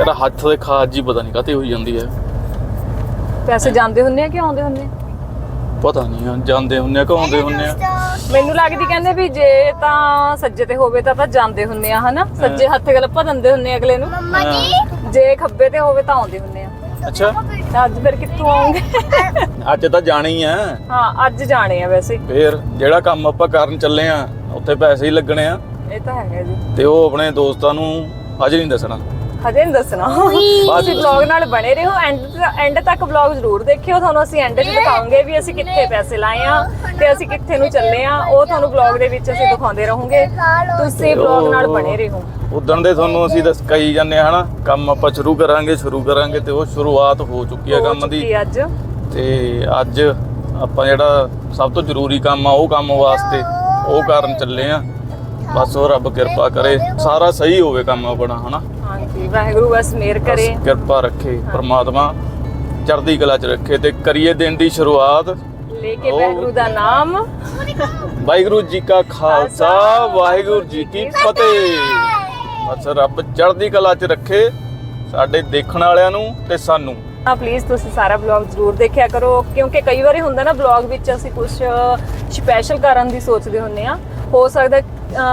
ਤੇਰਾ ਹੱਥ ਦੇ ਖਾਜ ਜੀ ਪਤਾ ਨਹੀਂ ਕਾਤੇ ਹੋਈ ਜਾਂਦੀ ਹੈ। ਪੈਸੇ ਜਾਂਦੇ ਹੁੰਨੇ ਆ ਕਿ ਆਉਂਦੇ ਹੁੰਨੇ ਆ? ਪਤਾ ਨਹੀਂ ਆ, ਜਾਂਦੇ ਹੁੰਨੇ ਆ ਕਿ ਆਉਂਦੇ ਹੁੰਨੇ ਆ। ਮੈਨੂੰ ਲੱਗਦੀ ਕਹਿੰਦੇ ਵੀ ਜੇ ਤਾਂ ਸੱਜੇ ਤੇ ਹੋਵੇ ਤਾਂ ਤਾਂ ਜਾਂਦੇ ਹੁੰਨੇ ਆ ਹਨਾ? ਸੱਜੇ ਹੱਥ ਗਲਪਾ ਦਿੰਦੇ ਹੁੰਨੇ ਆ ਅਗਲੇ ਨੂੰ। ਮੰਮਾ ਜੀ। ਜੇ ਖੱਬੇ ਤੇ ਹੋਵੇ ਤਾਂ ਆਉਂਦੇ ਹੁੰਨੇ ਆ। ਅੱਛਾ। ਤਾਂ ਅੱਜ ਫਿਰ ਕਿੱਥੋਂ ਆਉਂਗੇ? ਅੱਜ ਤਾਂ ਜਾਣਾ ਹੀ ਆ। ਹਾਂ ਅੱਜ ਜਾਣੇ ਆ ਵੈਸੇ। ਫੇਰ ਜਿਹੜਾ ਕੰਮ ਆਪਾਂ ਕਰਨ ਚੱਲੇ ਆ ਉੱਥੇ ਪੈਸੇ ਹੀ ਲੱਗਣੇ ਆ। ਇਹ ਤਾਂ ਹੈਗਾ ਜੀ। ਤੇ ਉਹ ਆਪਣੇ ਦੋਸਤਾਂ ਨੂੰ ਅੱਜ ਨਹੀਂ ਦੱਸਣਾ। ਹਜੇ ਨਹੀਂ ਦੱਸਣਾ। ਤੁਸੀਂ ਵਲੌਗ ਨਾਲ ਬਣੇ ਰਹੋ ਐਂਡ ਐਂਡ ਤੱਕ ਵਲੌਗ ਜ਼ਰੂਰ ਦੇਖਿਓ। ਤੁਹਾਨੂੰ ਅਸੀਂ ਐਂਡ 'ਚ ਦਿਖਾਵਾਂਗੇ ਵੀ ਅਸੀਂ ਕਿੱਥੇ ਪੈਸੇ ਲਾਏ ਆ ਤੇ ਅਸੀਂ ਕਿੱਥੇ ਨੂੰ ਚੱਲੇ ਆ। ਉਹ ਤੁਹਾਨੂੰ ਵਲੌਗ ਦੇ ਵਿੱਚ ਅਸੀਂ ਦਿਖਾਉਂਦੇ ਰਹੋਗੇ। ਤੁਸੀਂ ਵਲੌਗ ਨਾਲ ਬਣੇ ਰਹੋ। ਉਦਣ ਦੇ ਤੁਹਾਨੂੰ ਅਸੀਂ ਦੱਸ ਕਹੀ ਜਾਂਦੇ ਆ ਹਨਾ? ਕੰਮ ਆਪਾਂ ਸ਼ੁਰੂ ਕਰਾਂਗੇ ਸ਼ੁਰੂ ਕਰਾਂਗੇ ਤੇ ਉਹ ਸ਼ੁਰੂਆਤ ਹੋ ਚੁੱਕੀ ਹੈ ਕੰਮ ਦੀ। ਅੱਜ। ਤੇ ਅੱਜ ਆਪਾਂ ਜਿਹੜਾ ਸਭ ਤੋਂ ਜ਼ਰੂਰੀ ਕੰਮ ਆ ਉਹ ਕੰਮ ਵਾਸਤੇ ਉਹ ਕਰਨ ਚੱਲੇ ਆ। ਬਸ ਉਹ ਰੱਬ ਕਿਰਪਾ ਕਰੇ। ਸਾਰਾ ਸਹੀ ਹੋਵੇ ਕੰਮ ਆਪਣਾ ਹਨਾ? ਵਾਹਿਗੁਰੂ ਬਸ ਮਿਹਰ ਕਰੇ। ਬਸ ਕਿਰਪਾ ਰੱਖੇ ਪ੍ਰਮਾਤਮਾ ਚੜ੍ਹਦੀ ਕਲਾ ਚ ਰੱਖੇ ਤੇ ਕਰੀਏ ਦਿਨ ਦੀ ਸ਼ੁਰੂਆਤ। ਲੈ ਕੇ ਵਾਹਿਗੁਰੂ ਦਾ ਨਾਮ। ਵਾਹਿਗੁਰੂ ਜੀ ਕਾ ਖਾਲਸਾ ਵਾਹਿਗੁਰੂ ਜੀ ਕੀ ਫਤਿਹ। ਬਸ ਰੱਬ ਚੜ੍ਹਦੀ ਕਲਾ ਚ ਰੱਖੇ ਸਾਡੇ ਦੇਖਣ ਵਾਲਿਆਂ ਨੂੰ ਤੇ ਸਾਨੂੰ। ਆ ਪਲੀਜ਼ ਤੁਸੀਂ ਸਾਰਾ ਵਲੌਗ ਜ਼ਰੂਰ ਦੇਖਿਆ ਕਰੋ ਕਿਉਂਕਿ ਕਈ ਵਾਰੀ ਹੁੰਦਾ ਨਾ ਵਲੌਗ ਵਿੱਚ ਅਸੀਂ ਕੁਝ ਸਪੈਸ਼ਲ ਕਰਨ ਦੀ ਸੋਚਦੇ ਹੁੰਨੇ ਆ ਹੋ ਸਕਦਾ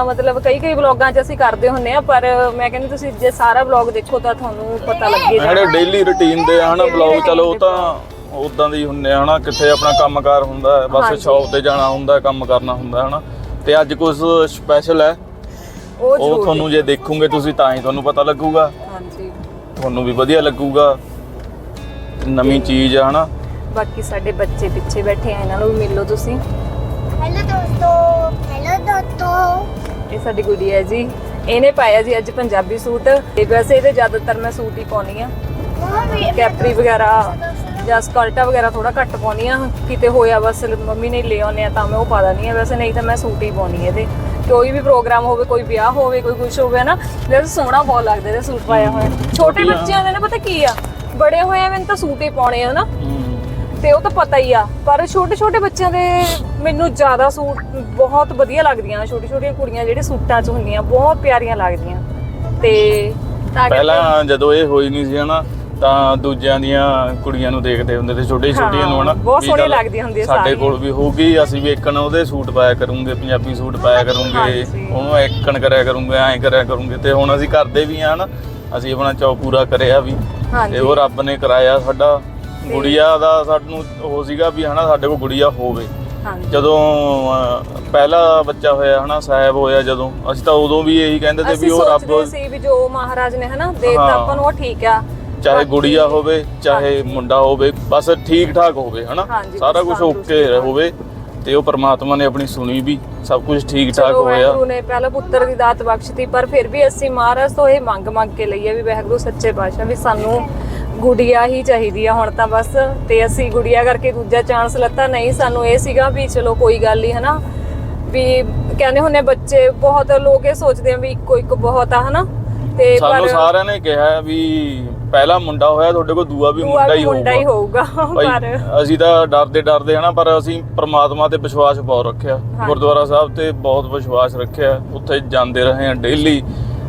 ਮਤਲਬ ਕਈ ਕਈ ਵਲੌਗਾਂ 'ਚ ਅਸੀਂ ਕਰਦੇ ਹੁੰਨੇ ਆ ਪਰ ਮੈਂ ਕਹਿੰਦੀ ਤੁਸੀਂ ਜੇ ਸਾਰਾ ਵਲੌਗ ਦੇਖੋ ਤਾਂ ਤੁਹਾਨੂੰ ਪਤਾ ਲੱਗੇ ਜਿਹੜੇ ਡੇਲੀ ਰੁਟੀਨ ਦੇ ਹਨਾ routine ਚਲੋ ਉਹ ਤਾਂ ਉਦਾਂ ਦੀ ਹੁੰਨੇ ਆ ਹਨਾ ਕਿੱਥੇ ਆਪਣਾ ਕੰਮਕਾਰ ਹੁੰਦਾ ਹੈ, ਬਸ। ਸ਼ੌਪ ਤੇ ਜਾਣਾ ਹੁੰਦਾ ਹੈ, ਕੰਮ ਕਰਨਾ ਹੁੰਦਾ ਹੈ ਹਨਾ। ਤੇ ਅੱਜ ਕੁਝ ਸਪੈਸ਼ਲ ਹੈ? ਉਹ ਤੁਹਾਨੂੰ ਜੇ ਦੇਖੋਗੇ ਤੁਸੀਂ ਤਾਂ ਹੀ ਤੁਹਾਨੂੰ ਪਤਾ ਲੱਗੂਗਾ। ਹਾਂਜੀ। ਤੁਹਾਨੂੰ ਵੀ ਵਧੀਆ ਲੱਗੂਗਾ। ਨਵੀਂ ਚੀਜ਼ ਆ ਹਨਾ। ਬਾਕੀ ਸਾਡੇ ਬੱਚੇ ਪਿੱਛੇ ਬੈਠੇ ਆ ਇਹਨਾਂ ਨੂੰ ਵੀ ਮਿਲੋ ਤੁਸੀਂ। ਹੈਲੋ ਦੋਸਤੋ ਹੈਲੋ ਦੋਸਤੋ ਇਹ ਸਾਡੀ ਗੁੜੀ ਹੈ ਜੀ। ਇਹਨੇ ਪਾਇਆ ਜੀ ਅੱਜ ਪੰਜਾਬੀ ਸੂਟ। ਤੇ ਵੈਸੇ ਇਹਦੇ ਜ਼ਿਆਦਾਤਰ ਮੈਂ ਸੂਟ ਹੀ ਪਾਉਣੀ ਆ। ਕੈਪਰੀ ਵਗੈਰਾ ਜਾਂ ਸਕਰਟਾਂ ਵਗੈਰਾ ਥੋੜਾ ਘੱਟ ਪਾਉਣੀ ਆ। ਕਿਤੇ ਹੋਇਆ ਬਸ ਮੰਮੀ ਨੇ ਲੈ ਆਉਨੇ ਆ ਤਾਂ ਮੈਂ ਉਹ ਪਾ ਦਨੀ ਆ। ਵੈਸੇ ਨਹੀਂ ਤਾਂ ਮੈਂ ਸੂਟ ਹੀ ਪਾਉਣੀ ਇਹਦੇ। ਕੋਈ ਵੀ ਪ੍ਰੋਗਰਾਮ ਹੋਵੇ ਕੋਈ ਵਿਆਹ ਹੋਵੇ ਕੋਈ ਕੁਝ ਹੋਵੇ ਨਾ ਵੈਸੇ ਸੋਹਣਾ ਬਹੁਤ ਲੱਗਦਾ ਇਹਦੇ ਸੂਟ ਪਾਇਆ ਹੋਇਆ। ਛੋਟੇ। ਬੱਚਿਆਂ ਦੇ ਨਾ ਪਤਾ ਕੀ ਆ? ਬੜੇ ਹੋਏ ਆ ਮੈਨੂੰ ਤਾਂ ਸੂਟ ਹੀ ਪਾਉਣੇ ਆ ਨਾ। ਤੇ ਉਹ ਤਾਂ ਪਤਾ ਹੀ ਆ ਪਰ ਛੋਟੇ ਛੋਟੇ ਬੱਚਿਆਂ ਦੇ ਮੈਨੂੰ ਜ਼ਿਆਦਾ ਸੂਟ ਬਹੁਤ ਵਧੀਆ ਲੱਗਦੀਆਂ ਛੋਟੀ ਛੋਟੀਆਂ ਕੁੜੀਆਂ ਜਿਹੜੇ ਸੂਟਾਂ 'ਚ ਹੁੰਦੀਆਂ ਬਹੁਤ ਪਿਆਰੀਆਂ ਲੱਗਦੀਆਂ ਤੇ ਪਹਿਲਾਂ ਜਦੋਂ ਇਹ ਹੋਈ ਨਹੀਂ ਸੀ ਹਨਾ ਤਾਂ ਦੂਜਿਆਂ ਦੀਆਂ ਕੁੜੀਆਂ ਨੂੰ ਦੇਖਦੇ ਹੁੰਦੇ ਤੇ ਛੋਟੇ ਛੋਟੀਆਂ ਨੂੰ ਹਨਾ ਬਹੁਤ ਵੀ ਚੱਲ ਲੱਗਦੀਆਂ ਹੁੰਦੀਆਂ ਸਾਡੇ। ਕੋਲ ਵੀ ਹੋਊਗੀ ਅਸੀਂ ਵੀ ਇੱਕਣ ਉਹਦੇ ਸੂਟ ਪਾਇਆ ਕਰੂੰਗੇ ਪੰਜਾਬੀ ਸੂਟ ਪਾਇਆ ਕਰੂੰਗੇ ਹਾਂਜੀ। ਉਹਨੂੰ ਇੱਕਣ ਕਰਿਆ ਕਰੂੰਗੇ ਐਂ ਕਰਿਆ ਕਰੂੰਗੇ ਤੇ ਹੁਣ ਅਸੀਂ ਕਰਦੇ ਵੀ ਆ ਹਨਾ ਅਸੀਂ ਆਪਣਾ ਚੌ ਪੂਰਾ ਕਰਿਆ ਵੀ ਹਾਂਜੀ। ਤੇ ਉਹ ਰੱਬ ਨੇ ਕਰਾਇਆ ਸਾਡਾ ਗੁੜੀਆ ਦਾ ਸਾਨੂੰ ਉਹ ਸੀਗਾ ਵੀ ਹਨਾ ਸਾਡੇ ਕੋਲ ਗੁੜੀਆ ਹੋਵੇ। ਹਾਂਜੀ। ਜਦੋਂ ਅਹ, ਪਹਿਲਾ ਬੱਚਾ ਹੋਇਆ ਹਨਾ ਸਾਹਿਬ ਹੋਇਆ ਜਦੋਂ ਅਸੀਂ ਤਾਂ ਉਦੋਂ ਵੀ ਇਹੀ ਕਹਿੰਦੇ ਤੇ ਵੀ ਅਸੀਂ ਉਹ ਰੱਬ ਸੋਚਦੇ ਸੀ ਵੀ ਜੋ ਮਹਾਰਾਜ ਨੇ ਹਨਾ ਦੇਤਾ ਹਾਂ। ਆਪਾਂ ਨੂੰ ਉਹ ਠੀਕ ਆ। ਚਾਹੇ ਬਾਕੀ- ਗੁੜੀਆ ਹੋਵੇ ਚਾਹੇ ਮੁੰਡਾ ਹੋਵੇ ਬਸ ਠੀਕ ਠਾਕ ਹੋਵੇ ਹਨਾ। ਹਾਂਜੀ, ਸਾਰਾ ਕੁਝ ਤੰਦਰੁਸਤੀ ਓਕੇ। ਹੋਵੇ ਤੇ ਉਹ ਪ੍ਰਮਾਤਮਾ ਨੇ ਆਪਣੀ ਸੁਣੀ ਵੀ ਸਭ ਕੁਝ ਠੀਕ ਠਾਕ ਚਲੋ ਹੋਇਆ। ਵਾਹਿਗੁਰੂ ਨੇ ਪਹਿਲਾਂ ਪੁੱਤਰ ਦੀ ਦਾਤ ਬਖਸ਼ਤੀ ਪਰ ਫਿਰ ਵੀ ਅਸੀਂ ਮਹਾਰਾਜ ਤੋਂ ਇਹ ਮੰਗ ਮੰਗ ਕੇ ਲਈਏ ਵੀ ਵਾਹਿਗੁਰੂ ਸੱਚੇ ਪਾਤਸ਼ਾਹ ਵੀ ਸਾਨੂੰ ਗੁੜੀਆ ਹੀ ਚਾਹੀਦੀ ਆ ਹੁਣ ਤਾਂ ਬਸ ਤੇ ਅਸੀਂ ਗੁੜੀਆ ਕਰਕੇ ਦੂਜਾ ਚਾਂਸ ਲੱਤਾ ਨਹੀਂ ਸਾਨੂੰ ਇਹ ਸੀਗਾ ਵੀ ਚਲੋ ਕੋਈ ਗੱਲ ਨਹੀਂ ਹਨਾ? ਵੀ ਕਹਿੰਦੇ ਹੁੰਨੇ ਬੱਚੇ ਬਹੁਤ ਲੋਕ ਇਹ ਸੋਚਦੇ ਆ ਵੀ ਇੱਕੋ ਇੱਕ ਬਹੁਤ ਆ ਹਨਾ? ਤੇ ਸਾਨੂੰ ਸਾਰਿਆਂ ਨੇ ਕਿਹਾ ਵੀ ਪਹਿਲਾ ਮੁੰਡਾ ਹੋਇਆ ਤੁਹਾਡੇ ਕੋਲ ਦੂਆ ਵੀ ਮੁੰਡਾ ਹੀ ਮੁੰਡਾ ਹੀ ਹੋਊਗਾ। ਪਰ ਅਸੀਂ ਤਾਂ ਡਰਦੇ ਡਰਦੇ ਹਨਾ? ਪਰ ਅਸੀਂ ਪ੍ਰਮਾਤਮਾ ਤੇ ਵਿਸ਼ਵਾਸ ਬਹੁਤ ਰੱਖਿਆ। ਗੁਰਦੁਆਰਾ ਸਾਹਿਬ ਤੇ ਬਹੁਤ ਵਿਸ਼ਵਾਸ ਰੱਖਿਆ। ਉੱਥੇ ਜਾਂਦੇ ਰਹੇ ਆ ਡੇਲੀ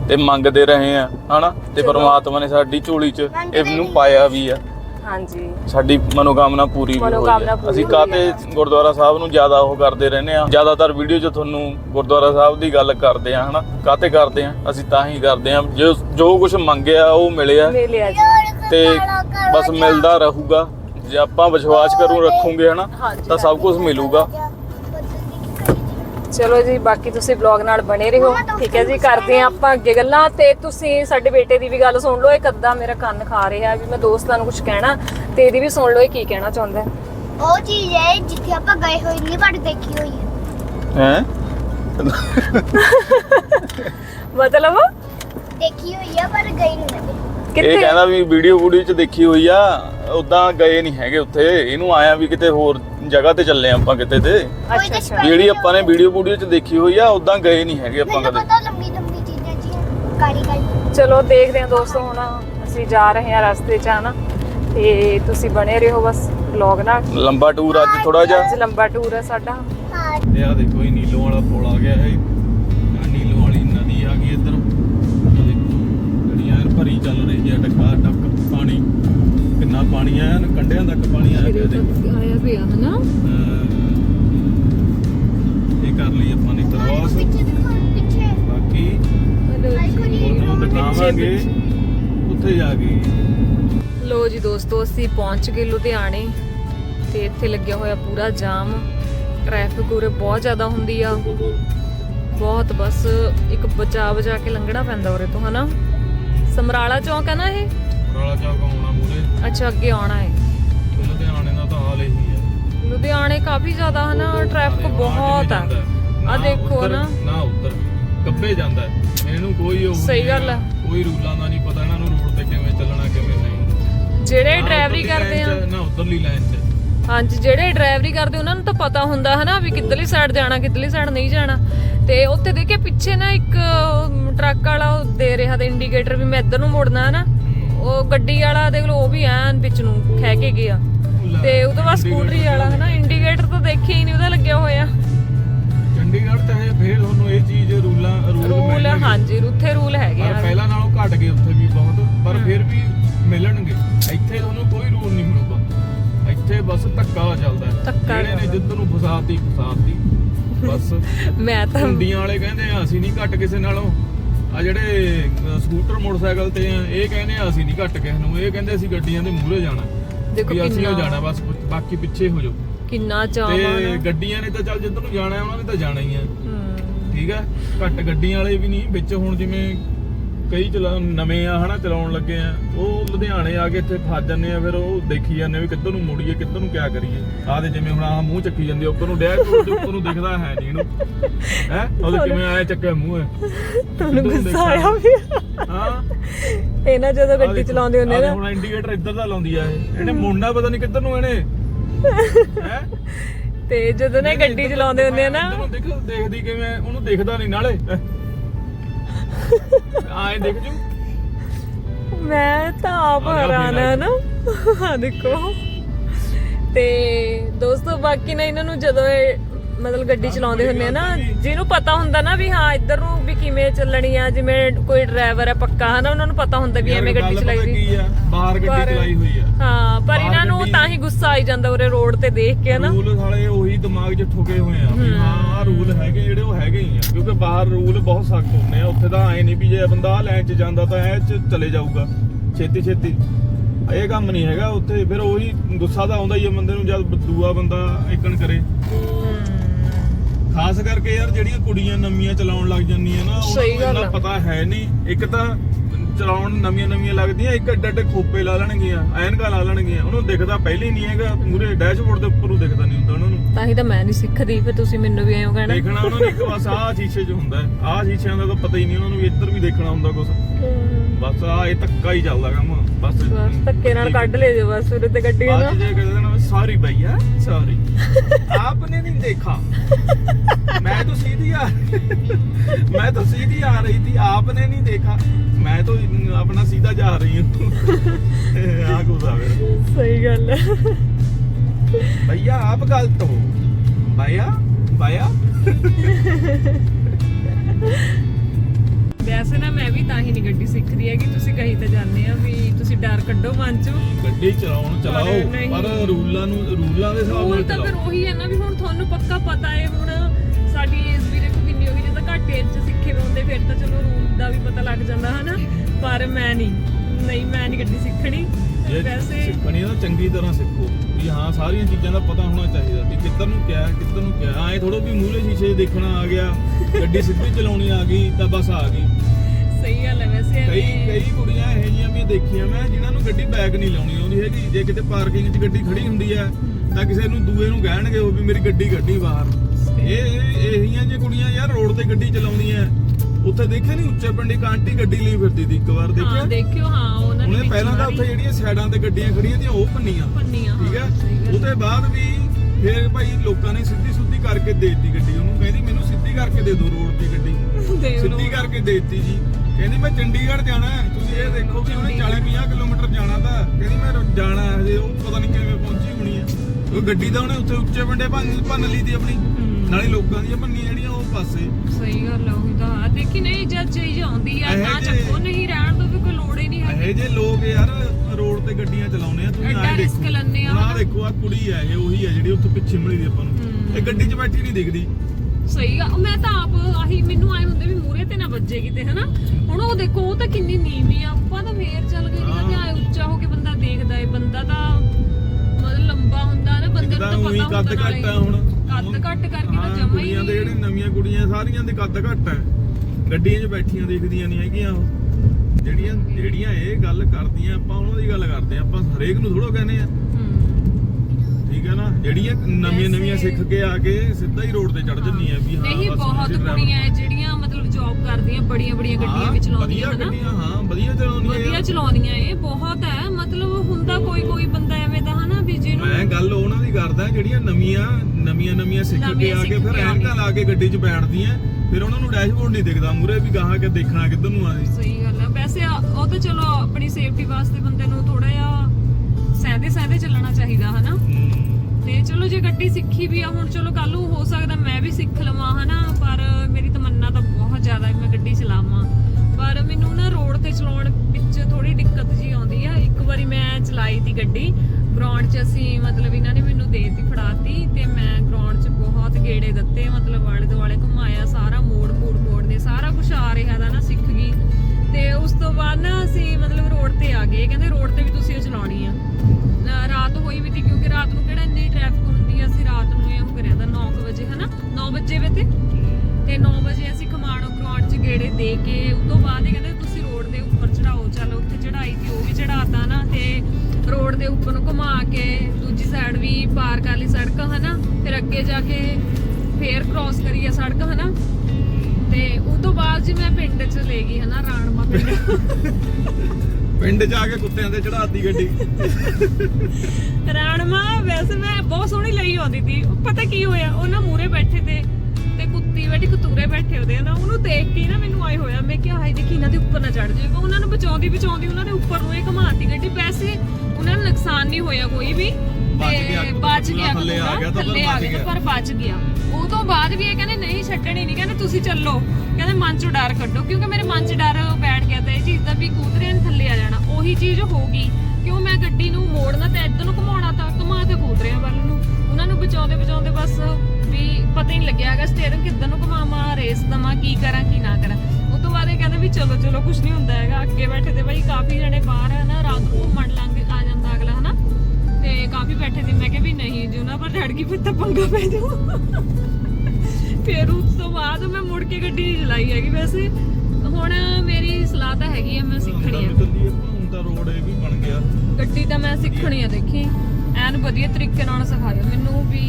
ਤੇ ਮੰਗਦੇ ਰਹੇ ਆ ਹਨਾ? ਤੇ ਪ੍ਰਮਾਤਮਾ ਨੇ ਸਾਡੀ ਝੋਲੀ 'ਚ ਇਹਨੂੰ ਪਾਇਆ ਵੀ ਆ। ਹਾਂਜੀ। ਸਾਡੀ ਮਨੋਕਾਮਨਾ ਪੂਰੀ ਵੀ ਹੋਈ ਮਨੋਕਾਮਨਾ ਹੈ ਪੂਰੀ ਅਸੀਂ ਹੋਈ ਕਾਤੇ ਹੈ। ਗੁਰਦੁਆਰਾ ਸਾਹਿਬ ਨੂੰ ਜ਼ਿਆਦਾ ਉਹ ਕਰਦੇ ਰਹਿੰਦੇ ਆ? ਜ਼ਿਆਦਾਤਰ ਵੀਡੀਓ 'ਚ ਤੁਹਾਨੂੰ ਗੁਰਦੁਆਰਾ ਸਾਹਿਬ ਦੀ ਗੱਲ ਕਰਦੇ ਆ ਹਨਾ? ਕਾਤੇ ਕਰਦੇ ਆ? ਅਸੀਂ ਤਾਂ ਹੀ ਕਰਦੇ ਆ। ਜੋ ਜੋ ਕੁਝ ਮੰਗਿਆ ਉਹ ਮਿਲਿਆ। ਮਿਲਿਆ ਜੀ। ਤੇ ਬਸ ਮਿਲਦਾ ਰਹੂਗਾ। ਜੇ ਆਪਾਂ ਵਿਸ਼ਵਾਸ ਕਰੂ ਰੱਖੂਗੇ ਹਨਾ? ਹਾਂਜੀ, ਤਾਂ ਸਭ ਕੁਝ ਮਿਲੂਗਾ। ਚਲੋ ਜੀ ਬਾਕੀ ਤੁਸੀਂ ਵਲੌਗ ਨਾਲ ਬਣੇ ਰਹੋ। ਠੀਕ ਹੈ ਜੀ ਕਰਦੇ ਆ ਆਪਾਂ ਅੱਗੇ ਗੱਲਾਂ ਤੇ ਤੁਸੀਂ ਸਾਡੇ ਬੇਟੇ ਦੀ ਵੀ ਗੱਲ ਸੁਣ ਲਓ। ਇੱਕ ਅੱਧਾ ਮੇਰਾ ਕੰਨ ਖਾ ਰਿਹਾ ਵੀ ਮੈਂ ਦੋਸਤਾਂ ਨੂੰ ਕੁਝ ਕਹਿਣਾ ਤੇ ਇਹਦੀ ਵੀ ਸੁਣ ਲਓ ਇਹ ਕੀ ਕਹਿਣਾ ਚਾਹੁੰਦਾ। ਉਹ ਚੀਜ਼ ਹੈ ਜਿੱਥੇ ਆਪਾਂ ਗਏ ਹੋਏ ਨਹੀਂ ਪਰ ਦੇਖੀ ਹੋਈ ਹੈ। ਹੈ? ਮਤਲਬ? ਦੇਖੀ ਹੋਈ ਹੈ ਪਰ ਗਈ ਨਹੀਂ ਕਦੇ। ਇਹ ਕਿੱਥੇ ਕਹਿੰਦਾ ਵੀ ਵੀਡੀਓ ਵੀਡੀਓ 'ਚ ਦੇਖੀ ਹੋਈ ਆ ਉਦਾਂ ਗਏ ਨਹੀਂ ਹੈਗੇ ਉੱਥੇ। ਇਹਨੂੰ ਆਇਆ ਵੀ ਕਿਤੇ ਹੋਰ ਜਗ੍ਹਾ ਤੇ ਚੱਲੇ ਆਪਾਂ ਕਿਤੇ ਤੇ। ਅੱਛਾ ਅੱਛਾ। ਜਿਹੜੀ ਆਪਾਂ ਨੇ ਵੀਡੀਓ ਵੀਡੀਓ 'ਚ ਦੇਖੀ ਹੋਈ ਆ ਉਦਾਂ ਗਏ ਨਹੀਂ ਹੈਗੇ ਆਪਾਂ ਮੈਨੂੰ ਕਦੇ। ਪਤਾ ਲੰਬੀ ਲੰਬੀ ਚੀਜ਼ਾਂ ਜੀ ਕਾਲੀ ਕਾਲੀ ਚਲੋ ਦੇਖਦੇ ਹਾਂ ਦੋਸਤੋ ਹੁਣ ਅਸੀਂ ਜਾ ਰਹੇ ਹਾਂ ਰਸਤੇ 'ਚ ਆਣਾ ਤੇ ਤੁਸੀਂ ਬਣੇ ਰਹੋ ਬਸ ਵਲੌਗ ਨਾਲ। ਲੰਬਾ ਟੂਰ ਅੱਜ ਥੋੜਾ ਜਿਹਾ। ਅੱਜ ਲੰਬਾ ਟੂਰ ਹੈ ਸਾਡਾ। ਹਾਂ। ਤੇ ਆ ਦੇਖੋ ਇਹ ਨੀਲੋ ਵਾਲਾ ਪੁਲ ਆ ਗਿਆ ਹੈ। ਦਿਖਾਵਾਂਗੇ ਉੱਥੇ ਜਾ ਕੇ। ਲੋ ਜੀ ਦੋਸਤੋ ਅਸੀਂ ਪਹੁੰਚ ਗਏ ਲੁਧਿਆਣੇ। ਤੇ ਇੱਥੇ ਲੱਗਿਆ ਹੋਇਆ ਪੂਰਾ ਜਾਮ। ਟ੍ਰੈਫਿਕ ਉਰੇ ਬਹੁਤ ਜ਼ਿਆਦਾ ਹੁੰਦੀ ਆ। ਬਹੁਤ ਬਸ ਇੱਕ ਬਚਾ ਬਚਾ ਕੇ ਲੰਘਣਾ ਪੈਂਦਾ ਉਰੇ ਤੋਂ ਹਨਾ? ਸਮਰਾਲਾ ਚੌਕ ਹੈ ਨਾ ਇਹ? ਰੌਲਾ ਚੌਕ ਆਉਣਾ ਮੂਰੇ ਅੱਛਾ ਅੱਗੇ ਆਉਣਾ ਹੈ। ਲੁਧਿਆਣੇ ਦਾ ਤਾਂ ਹਾਲ ਇਹੀ ਹੈ। ਲੁਧਿਆਣੇ ਕਾਫੀ ਜ਼ਿਆਦਾ ਹਨਾ? ਟ੍ਰੈਫਿਕ ਬਹੁਤ ਆ। ਆ ਦੇਖੋ ਨਾ। ਨਾ ਉੱਤਰ ਕੱਬੇ ਜਾਂਦਾ। ਇਹਨੂੰ ਕੋਈ ਉਹ ਸਹੀ ਗੱਲ ਹੈ। ਕੋਈ ਰੂਲਾਂ ਦਾ ਨਹੀਂ ਪਤਾ ਇਹਨਾਂ ਨੂੰ ਰੋਡ ਤੇ ਕਿਵੇਂ ਚੱਲਣਾ ਕਿਵੇਂ ਨਹੀਂ। ਜਿਹੜੇ ਡਰਾਈਵਰੀ ਕਰਦੇ ਆ। ਨਾ ਉਧਰਲੀ ਲਾਈਨ 'ਚ। ਹਾਂਜੀ ਜਿਹੜੇ ਡਰਾਈਵਰੀ ਕਰਦੇ ਉਹਨਾਂ ਨੂੰ ਤਾਂ ਪਤਾ ਹੁੰਦਾ ਹਨਾ ਵੀ ਕਿੱਧਰਲੀ ਸਾਈਡ ਜਾਣਾ ਕਿੱਧਰਲੀ ਸਾਈਡ ਨਹੀਂ ਜਾਣਾ। ਤੇ ਉੱਥੇ ਦੇਖੇ ਪਿੱਛੇ ਨਾ ਇੱਕ ਟਰੱਕ ਵਾਲਾ ਉਹ ਦੇ ਰਿਹਾ ਤੇ ਇੰਡੀਕੇਟਰ ਵੀ ਮੈਂ ਇੱਧਰ ਨੂੰ ਮੁੜਨਾ ਹੈ। ਨਾ ਉਹ ਗੱਡੀ ਵਾਲਾ ਦੇਖ ਲਓ ਉਹ ਵੀ ਐਨ ਵਿੱਚ ਨੂੰ ਖਹਿ ਕੇ ਗਿਆ। ਤੇ ਉਹਦੇ ਬਾਅਦ ਸਕੂਟਰੀ ਵਾਲਾ ਹਨਾ ਇੰਡੀਕੇਟਰ ਤਾਂ ਦੇਖਿਆ ਹੀ ਨਹੀਂ ਉਹਦਾ ਲੱਗਿਆ ਹੋਇਆ। ਚੰਡੀਗੜ੍ਹ ਤਾਂ ਇਹ ਫੇਰ ਤੁਹਾਨੂੰ ਇਹ ਚੀਜ਼ ਰੂਲਾਂ ਰੂਲ ਰੂਲ ਮਿਲਣਗੇ। ਹਾਂਜੀ ਉੱਥੇ ਰੂਲ ਹੈਗੇ ਪਰ ਆ। ਪਹਿਲਾਂ ਨਾਲੋਂ ਘਟ ਗਏ ਉੱਥੇ ਵੀ ਬਹੁਤ ਪਰ ਫਿਰ ਵੀ ਮਿਲਣਗੇ। ਇੱਥੇ ਤੁਹਾਨੂੰ ਕੋਈ ਰੂਲ ਨਹੀਂ ਮਿਲੂਗਾ। ਇੱਥੇ ਬਸ ਧੱਕਾ ਚੱਲਦਾ। ਹੈ। ਧੱਕਾ ਜਿਹੜੇ ਨੇ ਜਿੱਦ ਨੂੰ ਫਸਾਤੀ ਫਸਾਤੀ। ਬਸ। ਮੈਂ ਤਾਂ ਹੁੰਡੀਆਂ ਵਾਲੇ ਕਹਿੰਦੇ ਆ ਅਸੀਂ ਨਹੀਂ ਘੱਟ ਕਿਸੇ ਨਾਲੋਂ। ਆ ਜਿਹੜੇ ਅ, ਸਕੂਟਰ ਮੋਟਰਸਾਈਕਲ ਤੇ ਆ ਇਹ ਕਹਿੰਦੇ ਆ ਅਸੀਂ ਨਹੀਂ ਘੱਟ ਕਿਸੇ ਨੂੰ। ਇਹ ਕਹਿੰਦੇ ਅਸੀਂ ਗੱਡੀਆਂ ਦੇ ਮੂਹਰੇ ਜਾਣਾ। ਦੇਖੋ ਵੀ ਅਸੀਂ ਉਹ ਕਿੰਨਾ ਜਾਣਾ ਬਸ ਬਾਕੀ ਪਿੱਛੇ ਹੋ ਜਾਓ। ਕਿੰਨਾ ਆ ਤੇ ਗੱਡੀਆਂ ਨੇ ਤਾਂ ਚੱਲ ਜਿੱਧਰ ਨੂੰ ਜਾਣਾ ਹੈ, ਉਹਨਾਂ ਨੇ ਤਾਂ ਜਾਣਾ ਹੀ ਆ। ਠੀਕ ਹੈ ਘੱਟ ਗੱਡੀਆਂ ਵਾਲੇ ਵੀ ਨਹੀਂ ਵਿੱਚ ਹੁਣ ਜਿਵੇਂ ਕਈ ਚਲਾ ਨਵੇਂ ਆ ਹਨਾ ਚਲਾਉਣ ਲੱਗੇ ਆ। ਉਹ ਲੁਧਿਆਣੇ ਆ ਕੇ ਇੱਥੇ ਫਸ ਜਾਂਦੇ ਆ ਫਿਰ ਉਹ ਦੇਖੀ ਜਾਂਦੇ ਵੀ ਕਿੱਧਰ ਨੂੰ ਮੁੜੀਏ ਕਿੱਧਰ ਨੂੰ ਕਿਆ ਕਰੀਏ। ਆਹ ਤੇ ਜਿਵੇਂ ਹੁਣ ਆਹ ਮੂੰਹ ਚੱਕੀ ਜਾਂਦੀ ਆ, ਉੱਪਰ ਨੂੰ ਡੈਸ਼ ਦੇ ਉੱਪਰ ਨੂੰ ਦਿਖਦਾ ਹੈ ਨਹੀਂ ਇਹਨੂੰ। ਹੈ? ਉਹਦੇ ਕਿਵੇਂ ਆਇਆ ਚੱਕਿਆ ਮੂੰਹ ਹੈ ਤੁਹਾਨੂੰ ਗੁੱਸਾ ਆਇਆ ਵੀ? ਹਾਂ। ਇਹ ਨਾ ਜਦੋਂ ਗੱਡੀ ਚਲਾਉਂਦੇ ਹੁੰਦੇ ਨਾ। ਹੁਣ ਇੰਡੀਕੇਟਰ ਇੱਧਰ ਦਾ ਲਾਉਂਦੀ ਆ ਇਹ। ਇਹਨੇ ਮੁੜਨਾ ਪਤਾ ਨਹੀਂ ਕਿੱਧਰ ਨੂੰ ਇਹਨੇ। ਹੈ? ਤੇ ਜਦੋਂ ਨਾ ਇਹ ਗੱਡੀ ਚਲਾਉਂਦੇ ਹੁੰਦੇ ਆ ਨਾ। ਇੱਧਰ ਨੂੰ ਦੇਖ ਦੇਖਦੀ ਕਿਵੇਂ ਉਹਨੂੰ ਦਿਖਦਾ ਨਹੀਂ ਨਾਲੇ। ਆਏ ਦੇਖ ਜੂ। ਮੈਂ ਤਾਂ ਆਪ ਆ ਗਿਆ ਹੈਰਾਨ ਆ ਨਾ। ਆ ਦੇਖੋ। ਤੇ ਦੋਸਤੋ ਬਾਕੀ ਨਾ ਇਹਨਾਂ ਨੂੰ ਜਦੋਂ ਇਹ ਮਤਲਬ ਗੱਡੀ ਚਲਾਉਂਦੇ ਹੁੰਦੇ ਆ ਨਾ ਜਿਹਨੂੰ ਪਤਾ ਹੁੰਦਾ ਨਾ ਵੀ ਹਾਂ ਇੱਧਰ ਨੂੰ ਵੀ ਕਿਵੇਂ ਚੱਲਣੀ ਆ ਜਿਵੇਂ ਕੋਈ ਡਰਾਈਵਰ ਹੈ ਪੱਕਾ ਹਨਾ ਉਹਨਾਂ ਨੂੰ ਪਤਾ ਹੁੰਦਾ ਵੀ ਐਵੇਂ ਗੱਡੀ ਚਲਾਈ ਦੀ। ਆ ਬਾਹਰ ਗੱਡੀ ਚਲਾਈ ਹੋਈ ਆ। ਹਾਂ ਪਰ ਇਹਨਾਂ ਨੂੰ ਤਾਂ ਹੀ ਗੁੱਸਾ ਆਈ ਜਾਂਦਾ ਉਰੇ ਰੋਡ ਤੇ ਦੇਖ ਕੇ ਨਾ ਰੂਲ ਸਾਲੇ ਉਹੀ ਦਿਮਾਗ 'ਚ ਠੁਕੇ ਹੋਏ ਆ ਵੀ ਹਾਂ। ਆਹ ਰੂਲ ਹੈਗੇ ਜਿਹੜੇ ਉਹ ਹੈਗੇ ਹੀ ਆ ਕਿਉਂਕਿ ਬਾਹਰ ਰੂਲ ਬਹੁਤ ਸਖਤ ਹੁੰਦੇ ਆ ਉੱਥੇ ਤਾਂ ਐ ਨਹੀਂ ਵੀ ਜੇ ਬੰਦਾ ਆ ਲਾਈਨ 'ਚ ਜਾਂਦਾ ਤਾਂ ਐ 'ਚ ਚਲੇ ਜਾਊਗਾ ਛੇਤੀ ਛੇਤੀ। ਇਹ ਕੰਮ ਨਹੀਂ ਹੈਗਾ ਉੱਥੇ ਫਿਰ ਉਹੀ ਗੁੱਸਾ ਤਾਂ ਆਉਂਦਾ ਹੀ ਆ ਬੰਦੇ ਨੂੰ ਜਦ ਦੂਆ ਬੰਦਾ ਇਕਣ ਕਰੇ। ਖਾਸ ਕਰਕੇ ਯਾਰ ਜਿਹੜੀਆਂ ਕੁੜੀਆਂ ਨਵੀਆਂ ਚਲਾਉਣ ਲੱਗ ਜਾਂਦੀਆਂ ਨਾ ਸਹੀ ਉਹਨਾਂ ਗੱਲ ਆ। ਪਤਾ ਹੈ ਨਹੀਂ ਇੱਕ ਤਾਂ ਚਲਾਉਣ ਨਵੀਆਂ ਨਵੀਆਂ ਲੱਗਦੀਆਂ ਇੱਕ ਅੱਡ ਅੱਡ ਖੋਪੇ ਲਾ ਲੈਣਗੀਆਂ ਐਨਕਾਂ ਲਾ ਲੈਣਗੀਆਂ ਉਹਨੂੰ ਦਿਖਦਾ ਪਹਿਲੇ ਹੀ ਨਹੀਂ ਹੈਗਾ ਮੂਰੇ ਡੈਸ਼ਬੋਰਡ ਦੇ ਉੱਪਰ ਨੂੰ ਦਿਖਦਾ ਨਹੀਂ ਹੁੰਦਾ ਉਹਨਾਂ ਨੂੰ ਤਾਂ ਹੀ ਤਾਂ ਮੈਂ ਨਹੀਂ ਸਿੱਖਦੀ ਫਿਰ ਤੁਸੀਂ ਮੈਨੂੰ ਵੀ ਐਂ ਕਹਿਣਾ ਦੇਖਣਾ ਉਹਨਾਂ ਨੂੰ ਇੱਕ ਬਸ ਆਹ ਸ਼ੀਸ਼ੇ 'ਚ ਹੁੰਦਾ ਹੈ ਆਹ ਸ਼ੀਸ਼ਿਆਂ ਦਾ ਤਾਂ ਪਤਾ ਹੀ ਨਹੀਂ ਉਹਨਾਂ ਨੂੰ ਵੀ ਇੱਧਰ ਵੀ ਦੇਖਣਾ ਹੁੰਦਾ ਕੁਝ ਬਸ ਆਹ ਇਹ ਧੱਕਾ ਹੀ ਚੱਲਦਾ ਕੰਮ ਬਸ ਬਸ ਧੱਕੇ ਨਾਲ ਕੱਢ ਲੈ ਜੋ ਬਸ ਉਰੇ ਤੇ ਗੱਡੀ ਨਾ आज ये कहते ना सॉरी भैया सॉरी आपने नहीं देखा मैं तो सीधी आ मैं तो सीधी आ रही थी आपने नहीं देखा मैं तो ਆਪਣਾ ਸਿੱਧਾ ਜਾ ਰਹੀ ਹਾਂ। ਆ ਗੁੱਸਾ ਫਿਰ। ਸਹੀ ਗੱਲ ਹੈ। ਭਈਆ ਆਪ ਗਲਤ ਹੋ। ਭਾਇਆ ਭਾਇਆ ਵੈਸੇ ਨਾ ਮੈਂ ਵੀ ਤਾਂ ਹੀ ਨਹੀਂ ਗੱਡੀ ਸਿੱਖਦੀ ਹੈ ਕਿ ਤੁਸੀਂ ਕਹੀ ਤਾਂ ਜਾਂਦੇ ਆ ਵੀ ਤੁਸੀਂ ਡਰ ਕੱਢੋ ਮਨ ਚੋਂ। ਗੱਡੀ ਚਲਾਉਣ ਚਲਾਓ ਪਰ ਰੂਲਾਂ ਨੂੰ ਰੂਲਾਂ ਦੇ ਹਿਸਾਬ ਨਾਲ ਤਾਂ ਫਿਰ ਉਹੀ ਹੈ ਨਾ ਵੀ ਹੁਣ ਤੁਹਾਨੂੰ ਪੱਕਾ ਪਤਾ ਹੈ ਹੁਣ ਸਾਡੀ ਏਜ ਵੀ ਦੇਖੋ ਕਿੰਨੀ ਹੋ ਗਈ। ਜੇ ਤਾਂ 'ਚ ਸਿੱਖੇ ਵੇ ਹੁੰਦੇ ਫਿਰ ਤਾਂ ਚਲੋ ਰੂਲ ਦਾ ਵੀ ਪਤਾ ਲੱਗ ਜਾਂਦਾ ਹਨਾ? ਪਰ ਮੈਂ ਨਹੀਂ। ਨਹੀਂ ਮੈਂ ਨਹੀਂ ਗੱਡੀ ਸਿੱਖਣੀ। ਜੇ ਵੈਸੇ ਸਿੱਖਣੀ ਤਾਂ ਚੰਗੀ ਤਰ੍ਹਾਂ ਸਿੱਖੋ ਵੀ ਹਾਂ ਸਾਰੀਆਂ ਚੀਜ਼ਾਂ ਦਾ ਪਤਾ ਹੋਣਾ ਚਾਹੀਦਾ ਵੀ ਕਿੱਧਰ ਨੂੰ ਕਿਆ ਹੈ, ਕਿੱਧਰ ਨੂੰ ਕਿਆ ਐ ਥੋੜੋ ਵੀ ਮੂਹਰੇ ਸ਼ੀਸ਼ੇ ਦੇਖਣਾ ਆ ਗਿਆ ਗੱਡੀ ਸਿੱਧੀ ਚਲਾਉਣੀ ਆ ਗਈ ਤਾਂ ਬਸ ਆ ਗਈ। ਸਹੀ ਗੱਲ ਹੈ ਵੈਸੇ ਕਈ ਕਈ ਕੁੜੀਆਂ ਇਹੋ ਜਿਹੀਆਂ ਵੀ ਦੇਖੀਆਂ ਮੈਂ ਜਿਨ੍ਹਾਂ ਨੂੰ ਗੱਡੀ ਬੈਕ ਨਹੀਂ ਲਾਉਣੀ ਆਉਂਦੀ ਹੈਗੀ। ਜੇ ਕਿਤੇ ਪਾਰਕਿੰਗ 'ਚ ਗੱਡੀ ਖੜੀ ਹੁੰਦੀ ਹੈ ਤਾਂ ਕਿਸੇ ਨੂੰ ਦੂਏ ਨੂੰ ਕਹਿਣਗੇ ਉਹ ਵੀ ਮੇਰੀ ਗੱਡੀ ਕੱਢੀ ਬਾਹਰ। ਇਹ ਇਹ ਇਹੀਆਂ ਜਿਹੀਆਂ ਕੁੜੀਆਂ ਯਾਰ ਰੋਡ ਤੇ ਗੱਡੀ ਚਲਾਉਂਦੀਆਂ ਉੱਥੇ ਦੇਖਿਆ ਨਹੀਂ ਉੱਚੇ ਪਿੰਡੀ ਕਾਂਟੀ ਗੱਡੀ ਲਈ ਫਿਰਦੀ ਸੀ ਇੱਕ ਵਾਰ ਹਾਂ ਦੇਖਿਆ ਦੇਖਿਓ ਹਾਂ ਉਹਨਾਂ ਨੇ ਉਹਨੇ ਪਹਿਲਾਂ ਤਾਂ ਉੱਥੇ ਜਿਹੜੀਆਂ ਸਾਈਡਾਂ ਤੇ ਗੱਡੀਆਂ ਖੜੀਆਂ ਸੀ ਉਹ ਭੰਨੀਆਂ। ਪੰਨੀਆਂ ਠੀਕ ਹੈ। ਉਹਦੇ ਬਾਅਦ ਵੀ ਫਿਰ ਭਾਈ ਲੋਕਾਂ ਨੇ ਸਿੱਧੀ ਸੁੱਧੀ ਕਰਕੇ ਦੇ ਦਿੱਤੀ ਗੱਡੀ। ਉਹਨੂੰ ਕਹਿੰਦੀ ਮੈਨੂੰ ਸਿੱਧੀ ਕਰਕੇ ਦੇ ਦਿਓ ਰੋਡ ਦੀ ਗੱਡੀ। ਸਿੱਧੀ ਕਰਕੇ ਦੇ ਦਿੱਤੀ ਜੀ। ਕਹਿੰਦੀ ਮੈਂ ਚੰਡੀਗੜ੍ਹ ਜਾਣਾ ਹੈ। ਤੁਸੀਂ ਇਹ ਦੇਖੋ ਵੀ ਉਹਨੇ 40 50 ਕਿਲੋਮੀਟਰ ਜਾਣਾ ਤਾਂ। ਕਹਿੰਦੀ ਮੈਂ ਰੋ- ਜਾਣਾ ਹੈ। ਹਜੇ ਉਹ ਪਤਾ ਨਹੀਂ ਕਿਵੇਂ ਪਹੁੰਚੀ ਉਹ ਗੱਡੀ ਤਾਂ ਉਹਨੇ ਉੱਥੇ ਉੱਚੇ ਵੱਡੇ ਭੰਨ ਭੰਨ ਲਈ ਦੀ ਆਪਣੀ। ਨਾਲੇ ਲੋਕਾਂ ਦੀਆਂ ਭੰਨੀਆਂ ਜਿਹੜੀਆਂ ਉਹ ਪਾਸੇ। ਸਹੀ ਗੱਲ ਹੈ ਉਹੀ ਤਾਂ। ਆ ਦੇਖੀ ਨਹੀਂ ਜਦ ਚੀਜ਼ ਆਉਂਦੀ ਆ ਇਹੋ ਨਾ ਜਿਹੇ- ਚੱਕੋ ਨਹੀਂ ਰਹਿਣ ਦੋ ਵੀ ਕੋਈ ਲੋੜ ਹੀ ਨਹੀਂ ਹੈ ਇਹੋ ਜਿਹੇ ਲੋਕ ਯਾਰ ਰੋਡ ਤੇ ਗੱਡੀਆਂ ਚਲਾਉਨੇ ਆ ਤੁਸੀਂ ਐਡਾ ਆਏ risk ਦੇਖੋ। ਲੈਂਦੇ ਆ, ਹਨਾ? ਦੇਖੋ ਆ ਕੁੜੀ ਹੈ ਇਹ ਉਹੀ ਹੈ ਜਿਹੜੀ ਉੱਥੇ ਪਿੱਛੇ ਮਿਲੀ ਦੀ ਆਪਾਂ ਨੂੰ। ਇਹ ਗੱਡੀ 'ਚ ਬੈਠੀ ਨਹੀਂ ਦਿਖਦੀ। ਸਹੀ ਗੱਲ ਮੈਂ ਤਾਂ ਆਪ ਆਹੀ ਮੈਨੂੰ ਆਏ ਹੁੰਦੇ ਵੀ ਮੂਰੇ ਤੇ ਨਾ ਵੱਜੇ ਕਿਤੇ ਹਨਾ? ਹੁਣ ਉਹ ਦੇਖੋ ਉਹ ਤਾਂ ਕਿੰਨੀ ਨੀਵੀਂ ਆ ਆਪਾਂ ਤਾਂ ਫੇਰ ਚੱਲ ਗਏ ਕਿ ਆਏ ਉੱਚਾ ਹੋ ਕੇ ਬੰਦਾ ਦੇਖਦਾ ਏ ਬੰਦਾ ਤਾਂ ਲੰਬਾ ਹੁੰਦਾ ਨਾ ਬੰਦੇ ਨੂੰ ਤਾਂ ਪਤਾ ਕੱਦ ਹੁੰਦਾ ਘੱਟ ਆ ਹੁਣ। ਕੱਦ ਘੱਟ ਕਰਕੇ ਤਾਂ ਜਮਾ ਹੀ ਕੁੜੀਆਂ ਦੇ ਜਿਹੜੇ ਨਵੀਆਂ ਕੁੜੀਆਂ ਸਾਰੀਆਂ ਦੇ ਕੱਦ ਘੱਟ ਹੈ ਗੱਡੀਆਂ 'ਚ ਬੈਠੀਆਂ ਦਿਖਦੀਆਂ ਨਹੀਂ ਹੈਗੀਆਂ ਉਹ। ਜਿਹੜੀਆਂ ਜਿਹੜੀਆਂ ਇਹ ਗੱਲ ਕਰਦੀਆਂ ਆਪਾਂ ਉਹਨਾਂ ਦੀ ਗੱਲ ਕਰਦੇ ਆ ਆਪਾਂ ਹਰੇਕ ਨੂੰ ਥੋੜੋ ਕਹਿੰਦੇ ਆ। ਠੀਕ ਹੈ ਨਾ? ਜਿਹੜੀਆਂ ਨਵੀਆਂ ਨਵੀਆਂ ਸਿੱਖ ਕੇ ਆ ਕੇ ਸਿੱਧਾ ਹੀ ਰੋਡ ਤੇ ਚੜ ਜੰਨੀਆਂ ਵੀ ਹਾਂ ਨਹੀਂ ਬਹੁਤ ਕੁੜੀਆਂ ਹੈ ਜਿਹੜੀਆਂ ਮਤਲਬ ਜੌਬ ਕਰਦੀਆਂ ਬੜੀਆਂ ਬੜੀਆਂ ਗੱਡੀਆਂ ਵਿੱਚ ਚਲਾਉਂਦੀਆਂ ਵਧੀਆ ਹਨਾ। ਹਾਂ ਵਧੀਆ ਚਲਾਉਂਦੀਆਂ ਵਧੀਆ। ਚਲਾਉਂਦੀਆਂ ਇਹ ਬਹੁਤ ਹੈ। ਮਤਲਬ ਹੁੰਦਾ ਕੋਈ ਕੋਈ ਬੰਦਾ ਮੈਂ ਗੱਲ ਉਹਨਾਂ ਦੀ ਕਰਦਾ ਜਿਹੜੀਆਂ ਨਵੀਆਂ ਨਵੀਆਂ ਨਵੀਆਂ ਸਿੱਖ ਕੇ ਆ ਕੇ ਫਿਰ ਆ ਐਨਕਾਂ ਲਾ ਕੇ ਗੱਡੀ 'ਚ ਬੈਠਦੀਆਂ ਫਿਰ ਉਹਨਾਂ ਨੂੰ ਡੈਸ਼ਬੋਰਡ ਨਹੀਂ ਦਿਖਦਾ ਮੂਰੇ ਵੀ ਗਾਹਾਂ ਕੇ ਦੇਖਣਾ ਕਿੱਧਰ ਨੂੰ ਆ ਜੀ ਸਹੀ ਗੱਲ ਹੈ ਵੈਸੇ ਆ- ਉਹ ਤਾਂ ਚਲੋ ਆਪਣੀ ਸੇਫਟੀ ਵਾਸਤੇ ਬੰਦੇ ਨੂੰ ਥੋੜਾ ਜਿਹਾ ਸਹਿਦੇ ਸਹਿਦੇ ਚੱਲਣਾ ਚਾਹੀਦਾ ਹਨਾ? ਤੇ ਚਲੋ ਜੇ ਗੱਡੀ ਸਿੱਖੀ ਵੀ ਆ ਹੁਣ ਚਲੋ ਕੱਲ ਨੂੰ ਹੋ ਸਕਦਾ ਮੈਂ ਵੀ ਸਿੱਖ ਲਵਾਂ ਹਨਾ? ਪਰ ਮੇਰੀ ਤਮੰਨਾ ਤਾਂ ਬਹੁਤ ਜ਼ਿਆਦਾ ਹੈ ਮੈਂ ਗੱਡੀ ਚਲਾਵਾਂ। ਪਰ ਮੈਨੂੰ ਨਾ ਰੋਡ ਤੇ ਚਲਾਉਣ ਵਿੱਚ ਥੋੜੀ ਦਿੱਕਤ ਜੀ ਆਉਂਦੀ ਆ। ਇੱਕ ਵਾਰੀ ਮੈਂ ਚਲਾਈ ਤੀ ਗੱਡੀ ਗਰਾਊਂਡ 'ਚ ਅਸੀਂ ਮਤਲਬ ਇਹਨਾਂ ਨੇ ਮੈਨੂੰ ਦੇਤੀ, ਫੜਾਤੀ ਤੇ ਮੈਂ ਗਰਾਊਂਡ 'ਚ ਬਹੁਤ ਗੇੜੇ ਦਿੱਤੇ, ਮਤਲਬ ਆਲੇ ਦੁਆਲੇ ਘੁਮਾਇਆ, ਸਾਰਾ ਮੋੜ ਮੋੜ ਮੋੜ ਨੇ ਸਾਰਾ ਕੁਝ ਆ ਰਿਹਾ ਦਾ ਨਾ ਸਿੱਖ ਗਈ। ਤੇ ਉਸ ਤੋਂ ਬਾਅਦ ਨਾ ਅਸੀਂ ਮਤਲਬ ਰੋਡ ਤੇ ਆ ਗਏ, ਕਹਿੰਦੇ ਰੋਡ ਤੇ ਵੀ ਤੁਸੀਂ ਇਹ ਚਲਾਉਣੀ ਆ। ਰਾਤ ਹੋਈ ਵੀ ਤੀ ਕਿਉਂਕਿ ਰਾਤ ਨੂੰ ਕਿਹੜਾ ਇੰਨੀ ਟ੍ਰੈਫਿਕ ਹੁੰਦੀ ਆ, ਅਸੀਂ ਰਾਤ ਨੂੰ ਇਹ ਕਰਿਆ ਦਾ 9 ਵਜੇ, ਹਨਾ? 9 ਵਜੇ ਵੇ ਤੇ? ਤੇ 9 ਵਜੇ ਅਸੀਂ ਖਮਾਣੋ ਗਰਾਊਂਡ 'ਚ ਗੇੜੇ ਦੇ ਕੇ, ਉਸ ਤੋਂ ਬਾਅਦ ਇਹ ਕਹਿੰਦੇ ਤੁਸੀਂ ਰੋਡ ਦੇ ਉੱਪਰ ਚੜਾਓ, ਚੱਲ ਉੱਥੇ ਚੜਾਈ ਤੇ ਉਹ ਵੀ ਚੜਾਤਾ ਨਾ, ਤੇ ਰੋਡ ਦੇ ਉੱਪਰ ਨੂੰ ਘੁਮਾ ਕੇ ਦੂਜੀ ਸਾਈਡ ਵੀ ਪਾਰ ਕਰ ਲਈ ਸੜਕ ਹਨਾ? ਫਿਰ ਅੱਗੇ ਜਾ ਕੇ ਫੇਰ ਕ੍ਰਾਸ ਕਰੀ ਆ ਸੜਕ ਹਨਾ? ਤੇ ਉਸ ਤੋਂ ਬਾਅਦ ਜੀ ਮੈਂ ਪਿੰਡ 'ਚ ਲੈ ਗਈ ਹਨਾ ਰਾਣਮਾ ਪਿੰਡ। ਪਿੰਡ 'ਚ ਆ ਕੇ ਕੁੱਤਿਆਂ ਤੇ ਚੜਾਤੀ ਗੱਡੀ। ਰਾਣਮਾ ਵੈਸੇ ਮੈਂ ਬਹੁਤ ਸੋਹਣੀ ਲਈ ਆਉਂਦੀ ਸੀ। ਪਤਾ ਕੀ ਹੋਇਆ ਉਹ ਨਾ ਮੂਰੇ ਬੈਠੇ ਤੇ ਤੇ ਕੁੱਤੀ ਬੈਠੀ ਕਤੂਰੇ ਬੈਠੇ ਉਹਦੇ ਨਾ ਉਹਨੂੰ ਦੇਖ ਕੇ ਨਾ ਮੈਨੂੰ ਆਏ ਹੋਇਆ ਮੈਂ ਕਿਹਾ ਹਾਏ ਦੇਖੀ ਇਹਨਾਂ ਦੇ ਉੱਪਰ ਨਾ ਚੜ ਜਾਵੇ। ਉਹਨਾਂ ਨੂੰ ਬਚਾਉਂਦੀ ਬਚਾਉਂਦੀ ਉਹਨਾਂ ਦੇ ਉੱਪਰ ਨੂੰ ਇਹ ਘਮਾਤੀ ਗੱਡੀ। ਵੈਸੇ ਉਹਨਾਂ ਨੂੰ ਨੁਕਸਾਨ ਨਹੀਂ ਹੋਇਆ ਕੋਈ ਵੀ। ਬਚ ਗਿਆ, ਤੇ ਬਚ ਪੂਰਾ ਗਿਆ ਥੱਲੇ ਆ ਗਿਆ ਥੱਲੇ ਆ ਬਚ ਗਿਆ ਗਿਆ। ਪਰ ਬਚ ਗਿਆ। ਉਹ ਤੋਂ ਬਾਅਦ ਵੀ ਇਹ ਕਹਿੰਦੇ ਨਹੀਂ ਛੱਡਣੀ ਨਹੀਂ। ਕਹਿੰਦੇ ਤੁਸੀਂ ਚੱਲੋ। ਕਹਿੰਦੇ ਮਨ ਚੋਂ ਡਰ ਕੱਢੋ। ਕਿਉਂਕਿ ਮੇਰੇ ਮਨ 'ਚ ਡਰ ਬੈਠ ਗਿਆ ਤਾਂ ਇਹ ਚੀਜ਼ ਦਾ ਵੀ ਕੂਤਰੇ ਨੇ ਥੱਲੇ ਆ ਜਾਣਾ। ਉਹੀ ਚੀਜ਼ ਹੋ ਗਈ। ਕਿਉਂ ਮੈਂ ਗੱਡੀ ਨੂੰ ਮੋੜਨਾ ਤਾਂ ਇੱਧਰ ਨੂੰ ਘੁਮਾਉਣਾ ਤਾਂ ਘੁਮਾ ਤੇ ਕੂਤਰਿਆਂ ਵੱਲ ਨੂੰ। ਉਹਨਾਂ ਨੂੰ ਬਚਾਉਂਦੇ ਬਚਾਉਂਦੇ ਬਸ ਵੀ ਪਤਾ ਹੀ ਨਹੀਂ ਲੱਗਿਆ ਹੈਗਾ ਸਟੀਅਰਿੰਗ ਕਿੱਧਰ ਨੂੰ ਘੁਮਾਵਾਂ ਰੇਸ ਦਵਾਂ ਕੀ ਕਰਾਂ ਕੀ ਨਾ ਕਰਾਂ। ਉਹ ਤੋਂ ਬਾਅਦ ਇਹ ਕਹਿੰਦੇ ਵੀ ਚਲੋ ਚਲੋ ਕੁਝ ਨਹੀਂ ਹੁੰਦਾ ਹੈਗਾ। ਅੱਗੇ ਬੈਠੇ ਤੇ ਬਾਈ ਕਾਫੀ ਜਣੇ ਬਾਹਰ ਹੈ ਨਾ ਰਾਤ ਨੂੰ ਘੁੰਮਣ ਲੰਘ ਆ ਜਾਂਦਾ ਅਗਲਾ ਹਨਾ? ਤੇ ਕਾਫੀ ਬੈਠੇ ਤੇ ਮੈਂ ਕਿਹਾ ਵੀ ਨਹੀਂ ਜੇ ਉਹਨਾਂ ਪਰ ਚੜ ਗਈ ਫਿਰ ਤਾਂ ਪੰਗਾ ਪੈ ਜਾਊ। ਫਿਰ ਉਸ ਤੋਂ ਬਾਅਦ ਮੈਂ ਮੁੜ ਕੇ ਗੱਡੀ ਨਹੀਂ ਚਲਾਈ ਹੈਗੀ ਵੈਸੇ। ਹੁਣ ਮੇਰੀ ਸਲਾਹ ਤਾਂ ਹੈਗੀ ਆ ਮੈਂ ਸਿੱਖਣੀ ਆ। ਹੁਣ ਤਾਂ ਰੋਡ ਇਹ ਵੀ ਬਣ ਗਿਆ। ਗੱਡੀ ਤਾਂ ਮੈਂ ਸਿੱਖਣੀ ਆ ਦੇਖੀ। ਐਨ ਵਧੀਆ ਤਰੀਕੇ ਨਾਲ ਸਿਖਾਇਓ। ਮੈਨੂੰ ਵੀ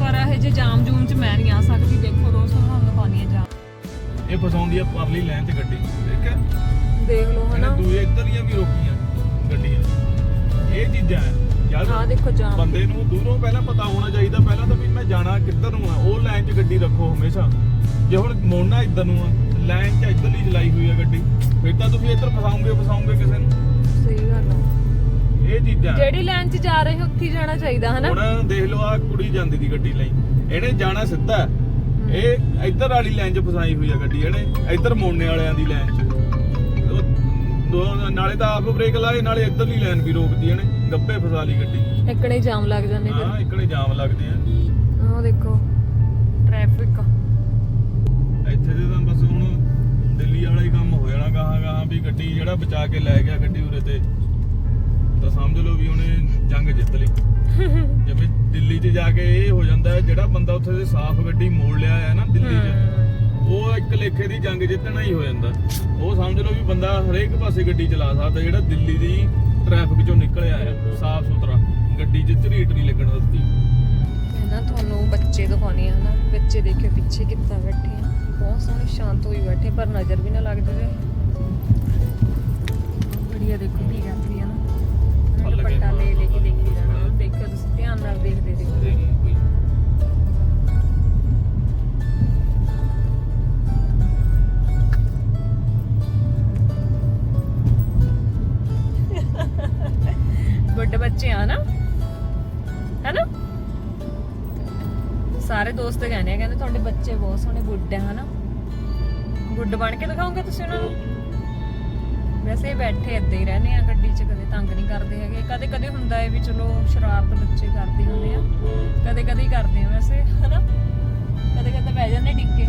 ਪਰ ਇਹ ਜੇ ਜਾਮ ਜੂਮ ਚ ਮੈਂ ਨਹੀਂ ਆ ਸਕਦੀ। ਦੇਖੋ ਦੋਸਤੋ ਤੁਹਾਨੂੰ ਦਿਖਾਉਣੀ ਆ ਜਾਮ। ਇਹ ਫਸਾਉਂਦੀ ਆ ਪਰਲੀ ਲਾਈਨ ਤੇ ਗੱਡੀ। ਦੇਖ ਲਓ ਇਹਨੇ ਦੂਏ ਇੱਧਰਲੀਆਂ ਵੀ ਰੋਕੀਆਂ ਗੱਡੀਆਂ। ਇਹ ਚੀਜ਼ਾਂ ਯਾਰ ਹਾਂ ਦੇਖੋ ਜਾਮ। ਬੰਦੇ ਨੂੰ ਦੂਰੋਂ ਪਹਿਲਾਂ ਪਤਾ ਹੋਣਾ ਚਾਹੀਦਾ। ਪਹਿਲਾਂ ਤਾਂ ਵੀ ਮੈਂ ਜਾਣਾ ਕਿੱਧਰ ਨੂੰ ਆ। ਉਹ ਲਾਈਨ 'ਚ ਗੱਡੀ ਰੱਖੋ ਹਮੇਸ਼ਾ। ਜੇ ਹੁਣ ਮੋੜਨਾ ਇੱਧਰ ਨੂੰ ਆ ਲਾਈਨ 'ਚ ਇੱਧਰਲੀ ਚਲਾਈ ਹੋਈ ਆ ਗੱਡੀ ਫਿਰ ਤਾਂ ਤੁਸੀਂ ਇੱਧਰ ਫਸਾਉਂਗੇ ਫਸਾਉਂਗੇ ਕਿਸੇ ਨੂੰ। ਇਹ ਚੀਜ਼ਾਂ। ਜਿਹੜੀ ਲਾਈਨ ਚ ਜਾ ਰਹੇ ਹੋ ਉੱਥੇ ਜਾਣਾ ਚਾਹੀਦਾ ਹਨਾ? ਹੁਣ ਦੇਖ ਲਓ ਆ ਕੁੜੀ ਜਾਂਦੀ ਦੀ ਗੱਡੀ ਲਈ। ਇਹਨੇ ਜਾਣਾ ਸਿੱਧਾ। ਇਹ ਇੱਧਰ ਵਾਲੀ ਲਾਈਨ 'ਚ ਫਸਾਈ ਹੋਈ ਆ ਗੱਡੀ ਇਹਨੇ ਇੱਧਰ ਮੋੜਨੇ ਵਾਲਿਆਂ ਦੀ ਲਾਈਨ 'ਚ। ਨਾਲੇ ਤਾਂ ਆਪ ਬ੍ਰੇਕ ਲਾਏ ਨਾਲੇ ਇੱਧਰਲੀ ਲਾਈਨ ਵੀ ਰੋਕਦੀ ਇਹਨੇ ਗੱਬੇ ਫਸਾ ਲਈ ਗੱਡੀ। ਇੱਕਣੇ ਜਾਮ ਲੱਗ ਜਾਂਦੇ ਫਿਰ। ਹਾਂ ਇਕੜੇ ਜਾਮ ਲੱਗਦੇ ਆ। ਉਹ ਦੇਖੋ ਟ੍ਰੈਫਿਕ। ਇੱਥੇ ਦੇ ਤਾਂ ਬਸ ਹੁਣ ਦਿੱਲੀ ਵਾਲਾ ਹੀ ਕੰਮ ਹੋ ਜਾਣਾ ਗਾਹਾਂ ਗਾਹਾਂ ਵੀ ਗੱਡੀ ਜਿਹੜਾ ਬਚਾ ਕੇ ਲੈ ਗਿਆ ਗੱਡੀ ਉਰੇ ਤੇ। ਤਾਂ ਸਮਝ ਲਓ ਵੀ ਉਹਨੇ ਜੰਗ ਜਿੱਤ ਲਈ। ਜਿਵੇਂ ਦਿੱਲੀ 'ਚ ਜਾ ਕੇ ਇਹ ਹੋ ਜਾਂਦਾ ਹੈ ਜਿਹੜਾ ਬੰਦਾ ਉੱਥੇ ਦੇ ਸਾਫ਼ ਗੱਡੀ ਮੋੜ ਲਿਆ ਹੈ ਨਾ ਦਿੱਲੀ 'ਚ ਉਹ ਇੱਕ ਲੇਖੇ ਦੀ ਜੰਗ ਜਿੱਤਣਾ ਹੀ ਹੋ ਜਾਂਦਾ। ਉਹ ਸਮਝ ਲਓ ਵੀ ਬੰਦਾ ਹਰੇਕ ਪਾਸੇ ਗੱਡੀ ਚਲਾ ਸਕਦਾ ਜਿਹੜਾ ਦਿੱਲੀ ਦੀ ਟ੍ਰੈਫਿਕ 'ਚੋਂ ਨਿਕਲਿਆ ਹੈ ਸਾਫ਼ ਸੁਥਰਾ ਗੱਡੀ 'ਚ ਝਰੀਟ ਨਹੀਂ ਲੱਗਣ ਦਿੱਤੀ। ਨਾ ਤੁਹਾਨੂੰ ਬੱਚੇ ਦਿਖਾਉਣੀ ਆ ਨਾ ਬੱਚੇ ਦੇਖਿਓ ਪਿੱਛੇ ਕਿੱਦਾਂ ਬੈਠੇ ਆ। ਬਹੁਤ ਸੋਹਣੇ ਸ਼ਾਂਤ ਹੋਈ ਬੈਠੇ ਪਰ ਨਜ਼ਰ ਵੀ ਨਾ ਲੱਗ ਜਾਵੇ ਬੜੀਆ ਦੇਖੋ ਕੀ ਕਰਦੀ ਆ ਲੈ ਲੈ ਕੇ ਦੇਖੀ ਜਾਣਾ। ਦੇਖਿਓ ਤੁਸੀਂ, ਧਿਆਨ ਨਾਲ ਦੇਖਦੇ ਦੇਖੋ ਵੱਡੇ ਬੱਚੇ ਆ ਨਾ? ਹੈਨਾ? ਸਾਰੇ ਦੋਸਤ ਕਹਿੰਦੇ ਆ, ਕਹਿੰਦੇ ਤੁਹਾਡੇ ਬੱਚੇ ਬਹੁਤ ਸੋਹਣੇ ਗੁੱਡ ਆ, ਹਨਾ? ਗੁੱਡ ਬਣ ਕੇ ਦਿਖਾਓਗੇ ਤੁਸੀਂ ਉਹਨਾਂ ਨੂੰ? ਵੈਸੇ ਬੈਠੇ ਏਦਾਂ ਹੀ ਰਹਿੰਦੇ ਆ ਗੱਡੀ 'ਚ ਕਦੇ ਤੰਗ ਨਹੀਂ ਕਰਦੇ ਹੈਗੇ। ਕਦੇ ਕਦੇ ਹੁੰਦਾ ਹੈ ਵੀ ਚਲੋ ਸ਼ਰਾਰਤ ਬੱਚੇ ਕਰਦੇ ਹੁੰਦੇ ਆ। ਕਦੇ ਕਦੇ ਹੀ ਕਰਦੇ ਆ ਵੈਸੇ ਹਨਾ? ਕਦੇ ਕਦੇ ਬਹਿ ਜਾਂਦੇ ਡਿੱਕੇ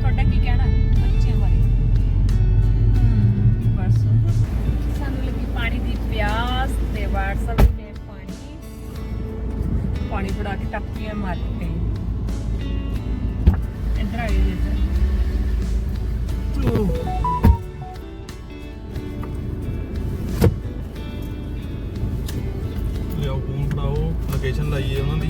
ਤੁਹਾਡਾ ਕੀ ਕਹਿਣਾ ਬੱਚਿਆਂ ਬਾਰੇ? ਬਸ। ਸਾਨੂੰ ਲੱਗੀ ਪਾਣੀ ਦੀ ਪਿਆਸ ਤੇ WhatsApp ਤੇ ਪਾਣੀ। ਪਾਣੀ ਫੜਾ ਕੇ ਟੱਪੀਆਂ ਮਾਰ ਕੇ। ਇੱਧਰ ਆ ਗਈ ਇੱਧਰ। ਲੋਕੇਸ਼ਨ ਲਾਈਏ ਉਹਨਾਂ ਦੀ।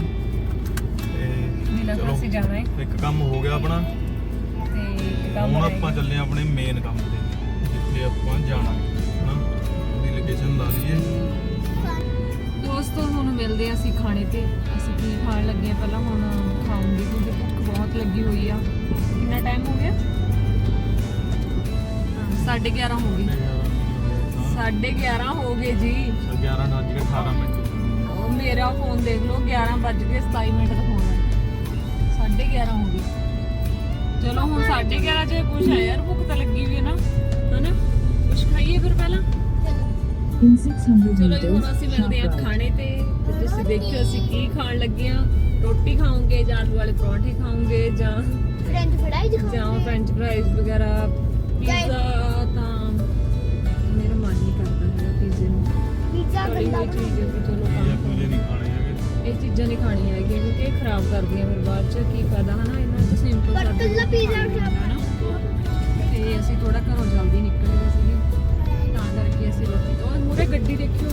ਮਿਲਾ ਚਲੋ। ਅਸੀਂ ਜਾਣਾ ਹੈ। ਇੱਕ ਕੰਮ ਹੋ ਗਿਆ ਆਪਣਾ। ਤੇ ਕੰਮ ਹੁਣ ਆਪਾਂ। ਚੱਲੇ ਆਪਣੇ ਮੇਨ ਕੰਮ ਤੇ ਜਿੱਥੇ ਆਪਾਂ ਜਾਣਾ ਹਨਾ? ਉਹਦੀ ਲੋਕੇਸ਼ਨ ਲਾ ਲਈਏ। ਦੋਸਤੋ ਹੁਣ ਮਿਲਦੇ ਆ ਅਸੀਂ ਖਾਣੇ ਤੇ। ਅਸੀਂ ਕੀ ਖਾਣ ਲੱਗੇ ਆ ਪਹਿਲਾਂ ਹੁਣ ਖਾਉਂਗੇ ਕਿਉਂਕਿ ਭੁੱਖ ਬਹੁਤ ਲੱਗੀ ਹੋਈ ਆ। ਕਿੰਨਾ ਟਾਈਮ ਹੋ ਗਿਆ? 11:30 ਹੋ ਗਏ। 11:30 ਹੋ ਗਏ। ਜੀ। 11 ਵੱਜ ਕੇ 18 ਮਿੰਟ। ਉਹ ਮੇਰਾ ਫੋਨ ਦੇਖ ਲਓ 11 ਵੱਜ ਕੇ 27 ਮਿੰਟ ਦਾ ਫੋਨ ਹੈ। 11:30 ਹੋ ਗਏ। ਚਲੋ ਹੁਣ 11:30 ਜੇ ਕੁਛ ਹੈ ਯਾਰ ਭੁੱਖ ਤਾਂ ਲੱਗੀ ਹੋਈ ਹੈ ਨਾ ਹਨਾ? ਕੁਛ ਖਾਈਏ ਫਿਰ ਪਹਿਲਾਂ? In 600 ਚਲੋ ਜੀ ਹੁਣ ਅਸੀਂ ਮਿਲਦੇ right. ਖਾਣੇ ਤੇ। ਤੁਸੀਂ ਦੇਖਿਓ ਅਸੀਂ ਕੀ ਖਾਣ ਲੱਗੇ ਆ ਰੋਟੀ ਖਾਓਗੇ ਜਾਂ ਆਲੂ ਵਾਲੇ ਪਰੌਂਠੇ ਖਾਓਗੇ ਜਾਂ ਫਰੈਂਚ ਫੜਾਈ ਜਾਂ ਦਿਖਾਉਂਦੇ ਫ੍ਰੈਂਚ ਫ੍ਰਾਈਜ਼ ਵਗੈਰਾ ਪੀਜ਼ਾ ਤਾਂ ਮੇਰਾ ਮਨ ਨਹੀਂ ਕਰਦਾ ਹੈਗਾ ਪੀਜ਼ੇ ਨੂੰ। ਪੀਜ਼ਾ ਤਲੀ ਗੰਦਾ ਚੀਜ਼ ਹੈ ਚਲੋ। ਚੀਜ਼ਾਂ ਨਹੀਂ ਖਾਣੀਆਂ ਹੈਗੀਆਂ ਕਿਉਂਕਿ ਇਹ ਖਰਾਬ ਕਰਦੀਆਂ ਫਿਰ ਬਾਅਦ ਚ ਕੀ ਫਾਇਦਾ ਹਨਾ? ਇਹਨਾਂ ਚ ਸਿੰਪਲ ਪਰ ਕੱਲਾ ਪੀਜ਼ਾ ਹਨਾ ਤੇ ਅਸੀਂ ਥੋੜਾ ਘਰੋਂ ਜਲਦੀ ਨਿਕਲ ਗਏ ਸੀਗੇ। ਤਾਂ ਕਰਕੇ ਅਸੀਂ ਰੋਟੀ ਉਹ ਮੂਰੇ ਗੱਡੀ ਦੇਖਿਓ।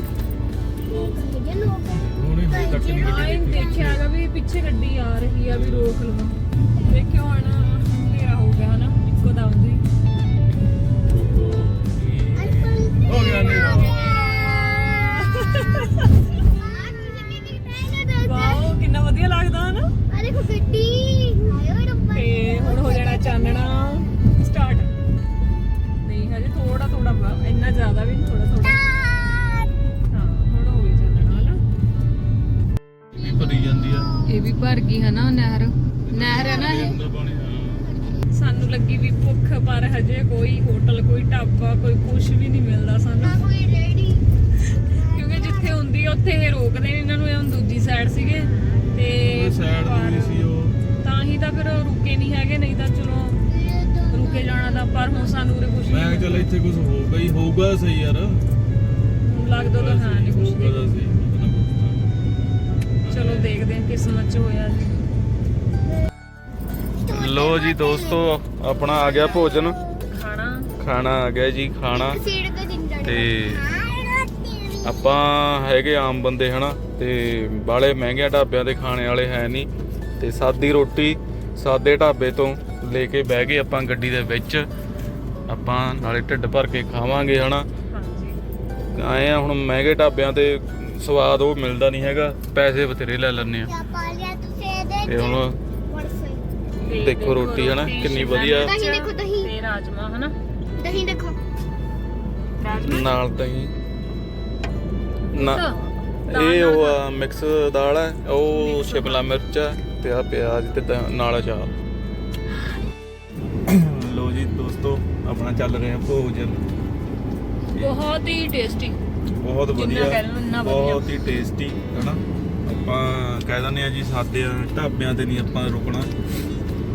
ਉਹਨੇ ਹਜੇ ਤੱਕ ਨਹੀਂ ਗੱਡੀ ਦੇਖਿਆ ਹੈਗਾ ਵੀ ਪਿੱਛੇ ਗੱਡੀ ਆ ਰਹੀ ਆ ਵੀ ਰੋਕ ਲਵਾਂ ਦੇਖਿਓ ਹੁਣ ਹਨੇਰਾ ਹੋ ਗਿਆ ਹਨਾ? ਇੱਕੋ ਦਮ ਦੀ। ਵੀ ਭਰ ਗਈ ਹਨਾ ਨਹਿਰ? ਨਹਿਰ ਹੈ ਨਾ ਇਹ? ਸਾਨੂੰ ਲੱਗੀ ਵੀ ਭੁੱਖ ਪਰ ਹਜੇ ਕੋਈ ਹੋਟਲ ਕੋਈ ਢਾਬਾ ਕੋਈ ਕੁਝ ਵੀ ਨਹੀਂ ਮਿਲਦਾ ਸਾਨੂੰ। ਕੋਈ ਕਿਉਂਕਿ ਜਿੱਥੇ ਹੁੰਦੀ ਆ ਉੱਥੇ ਇਹ ਰੋਕਦੇ ਨੇ ਇਹਨਾਂ ਨੂੰ ਇਹ ਹੁਣ ਦੂਜੀ ਸਾਈਡ ਸੀਗੇ। ਤੇ ਸਾਈਡ ਪਰ ਦੀ ਸੀ ਉਹ। ਤਾਂ ਹੀ ਤਾਂ ਫਿਰ ਉਹ ਰੁਕੇ ਨਹੀਂ ਹੈਗੇ ਨਹੀਂ ਤਾਂ ਚਲੋ ਰੁਕੇ ਜਾਣਾ ਦਾ ਪਰ ਹੁਣ ਸਾਨੂੰ ਉਰੇ ਕੁਝ ਮੈਂ ਚੱਲ ਇੱਥੇ ਕੁਝ ਹੋਊਗਾ ਹੀ ਹੋਊਗਾ ਸਹੀ ਯਾਰ। ਲੱਗਦਾ ਤਾਂ ਹੈ ਨਹੀਂ ਕੁਝ ਹੋਊਗਾ ਤਾਂ ਸਹੀ, ਕੁਛ ਨਾ ਕੁਛ ਚਲੋ ਦੇਖਦੇ ਹਾਂ ਕਿਸਮਤ ਚ ਹੋਇਆ ਜੀ। ਲੋ ਜੀ ਦੋਸਤੋ ਆਪਣਾ ਆ ਗਿਆ ਭੋਜਨ। ਖਾਣਾ। ਖਾਣਾ ਆ ਗਿਆ ਜੀ ਖਾਣਾ। ਤੇ ਆਪਾਂ ਹੈਗੇ ਆਮ ਬੰਦੇ ਹਨਾ? ਤੇ ਬਾਲੇ ਮਹਿੰਗੇ ਢਾਬਿਆਂ ਦੇ ਖਾਣੇ ਵਾਲੇ ਹੈ ਨਹੀਂ। ਤੇ ਸਾਦੀ ਰੋਟੀ ਸਾਦੇ ਢਾਬੇ ਤੋਂ ਲੈ ਕੇ ਬਹਿ ਗਏ ਆਪਾਂ ਗੱਡੀ ਦੇ ਵਿੱਚ। ਆਪਾਂ ਨਾਲੇ ਢਿੱਡ ਭਰ ਕੇ ਖਾਵਾਂਗੇ ਹਨਾ? ਹਾਂਜੀ। ਆਏ ਆ ਹੁਣ ਮਹਿੰਗੇ ਢਾਬਿਆਂ ਤੇ ਸਵਾਦ ਉਹ ਮਿਲਦਾ ਨਹੀਂ ਹੈਗਾ ਪੈਸੇ ਬਥੇਰੇ ਲੈ ਲੈਂਦੇ ਆ। ਤੇ ਹੁਣ ਦੇਖੋ ਰੋਟੀ ਹਨਾ, ਕਿੰਨੀ ਵਧੀਆ। ਦਹੀਂ ਦੇਖੋ, ਦਹੀਂ। ਤੇ ਰਾਜਮਾ ਹਨਾ? ਦਹੀਂ ਦੇਖੋ। ਰਾਜਮਾ? ਨਾਲ ਦਹੀਂ। ਨਾ ਇਹ ਉਹ ਮਿਕਸ ਦਾਲ ਹੈ ਉਹ ਸ਼ਿਮਲਾ ਮਿਰਚ ਤੇ ਆ ਪਿਆਜ਼ ਤੇ ਨਾਲ ਅਚਾਰ। ਲੋ ਜੀ ਦੋਸਤੋ ਆਪਣਾ ਚੱਲ ਰਿਹਾ ਭੋਜਨ। ਬਹੁਤ ਹੀ ਟੇਸਟੀ ਬਹੁਤ ਵਧੀਆ ਕਹਿ ਲਓ ਉਨਾ ਵਧੀਆ। ਬਹੁਤ ਹੀ ਟੇਸਟੀ ਹਨਾ? ਆਪਾਂ ਕਹਿ ਦਿੰਦੇ ਆ ਜੀ ਸਾਦੇ ਢਾਬਿਆਂ ਤੇ ਨਹੀਂ ਆਪਾਂ ਰੁਕਣਾ।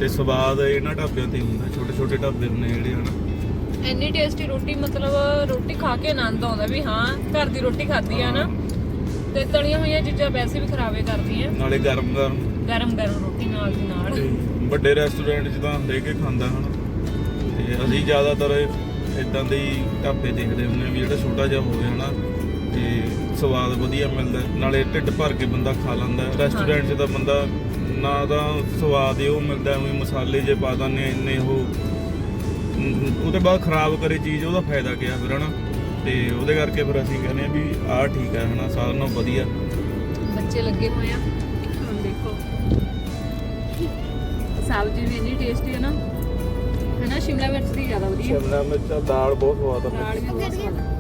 ਤੇ ਸਵਾਦ ਇਹਨਾਂ ਢਾਬਿਆਂ ਤੇ ਹੀ ਹੁੰਦਾ ਛੋਟੇ ਛੋਟੇ ਢਾਬੇ ਨੇ ਜਿਹੜੇ ਹਨਾ? ਇੰਨੀ ਟੇਸਟੀ ਰੋਟੀ ਮਤਲਬ ਰੋਟੀ ਖਾ ਕੇ ਆਨੰਦ ਆਉਂਦਾ ਵੀ ਹਾਂ ਘਰ ਦੀ ਰੋਟੀ ਖਾਧੀ ਆ ਨਾ। ਤੇ ਤਲੀਆਂ ਹੋਈਆਂ ਚੀਜ਼ਾਂ ਵੈਸੇ ਵੀ ਖਰਾਬੇ ਕਰਦੀਆਂ। ਨਾਲੇ ਗਰਮ ਗਰਮ ਗਰਮ ਗਰਮ ਰੋਟੀ ਨਾਲ ਦੀ ਨਾਲ। ਤੇ ਵੱਡੇ ਰੈਸਟੋਰੈਂਟ 'ਚ ਤਾਂ ਲੈ ਕੇ ਖਾਂਦਾ ਹਨਾ? ਤੇ ਅਸੀਂ ਜ਼ਿਆਦਾਤਰ ਇਦਾਂ ਦੇ ਹੀ ਢਾਬੇ ਦੇਖਦੇ ਹੁੰਦੇ ਆ ਵੀ ਜਿਹੜਾ ਛੋਟਾ ਜਿਹਾ ਹੋਵੇ ਹਨਾ? ਸਵਾਦ ਵਧੀਆ ਮਿਲਦਾ ਨਾਲੇ ਢਿੱਡ ਭਰ ਕੇ ਬੰਦਾ ਖਾ ਲੈਂਦਾ ਰੈਸਟੋਰੈਂਟ 'ਚ ਤਾਂ ਬੰਦਾ ਨਾ ਤਾਂ ਸਵਾਦ ਹੀ ਉਹ ਮਿਲਦਾ ਐਵੇਂ ਮਸਾਲੇ ਜੇ ਪਾ ਦਿੰਦੇ ਇੰਨੇ ਉਹ। ਉਹਦੇ ਬਾਅਦ ਖਰਾਬ ਕਰੇ ਚੀਜ਼ ਉਹਦਾ ਫਾਇਦਾ ਕਿਆ ਫਿਰ ਹਨਾ? ਤੇ ਉਹਦੇ ਕਰਕੇ ਫਿਰ ਅਸੀਂ ਕਹਿੰਦੇ ਆ ਵੀ ਆਹ ਠੀਕ ਹੈ ਹਨਾ? ਸਾਰਿਆਂ ਨਾਲੋਂ ਵਧੀਆ। ਬੱਚੇ ਲੱਗੇ ਹੋਏ ਆ। ਹੁਣ ਦੇਖੋ। ਸਬਜ਼ੀ ਵੀ ਇੰਨੀ ਟੇਸਟੀ ਹੈ ਨਾ। ਹੈ ਨਾ ਸ਼ਿਮਲਾ ਮਿਰਚ ਦੀ ਜ਼ਿਆਦਾ ਵਧੀਆ। ਸ਼ਿਮਲਾ ਮਿਰਚ ਦਾਲ ਬਹੁਤ ਸਵਾਦ ਆ। ਨਾਲ ਵੀ ਬਹੁਤ ਸਵਾਦ ਆ।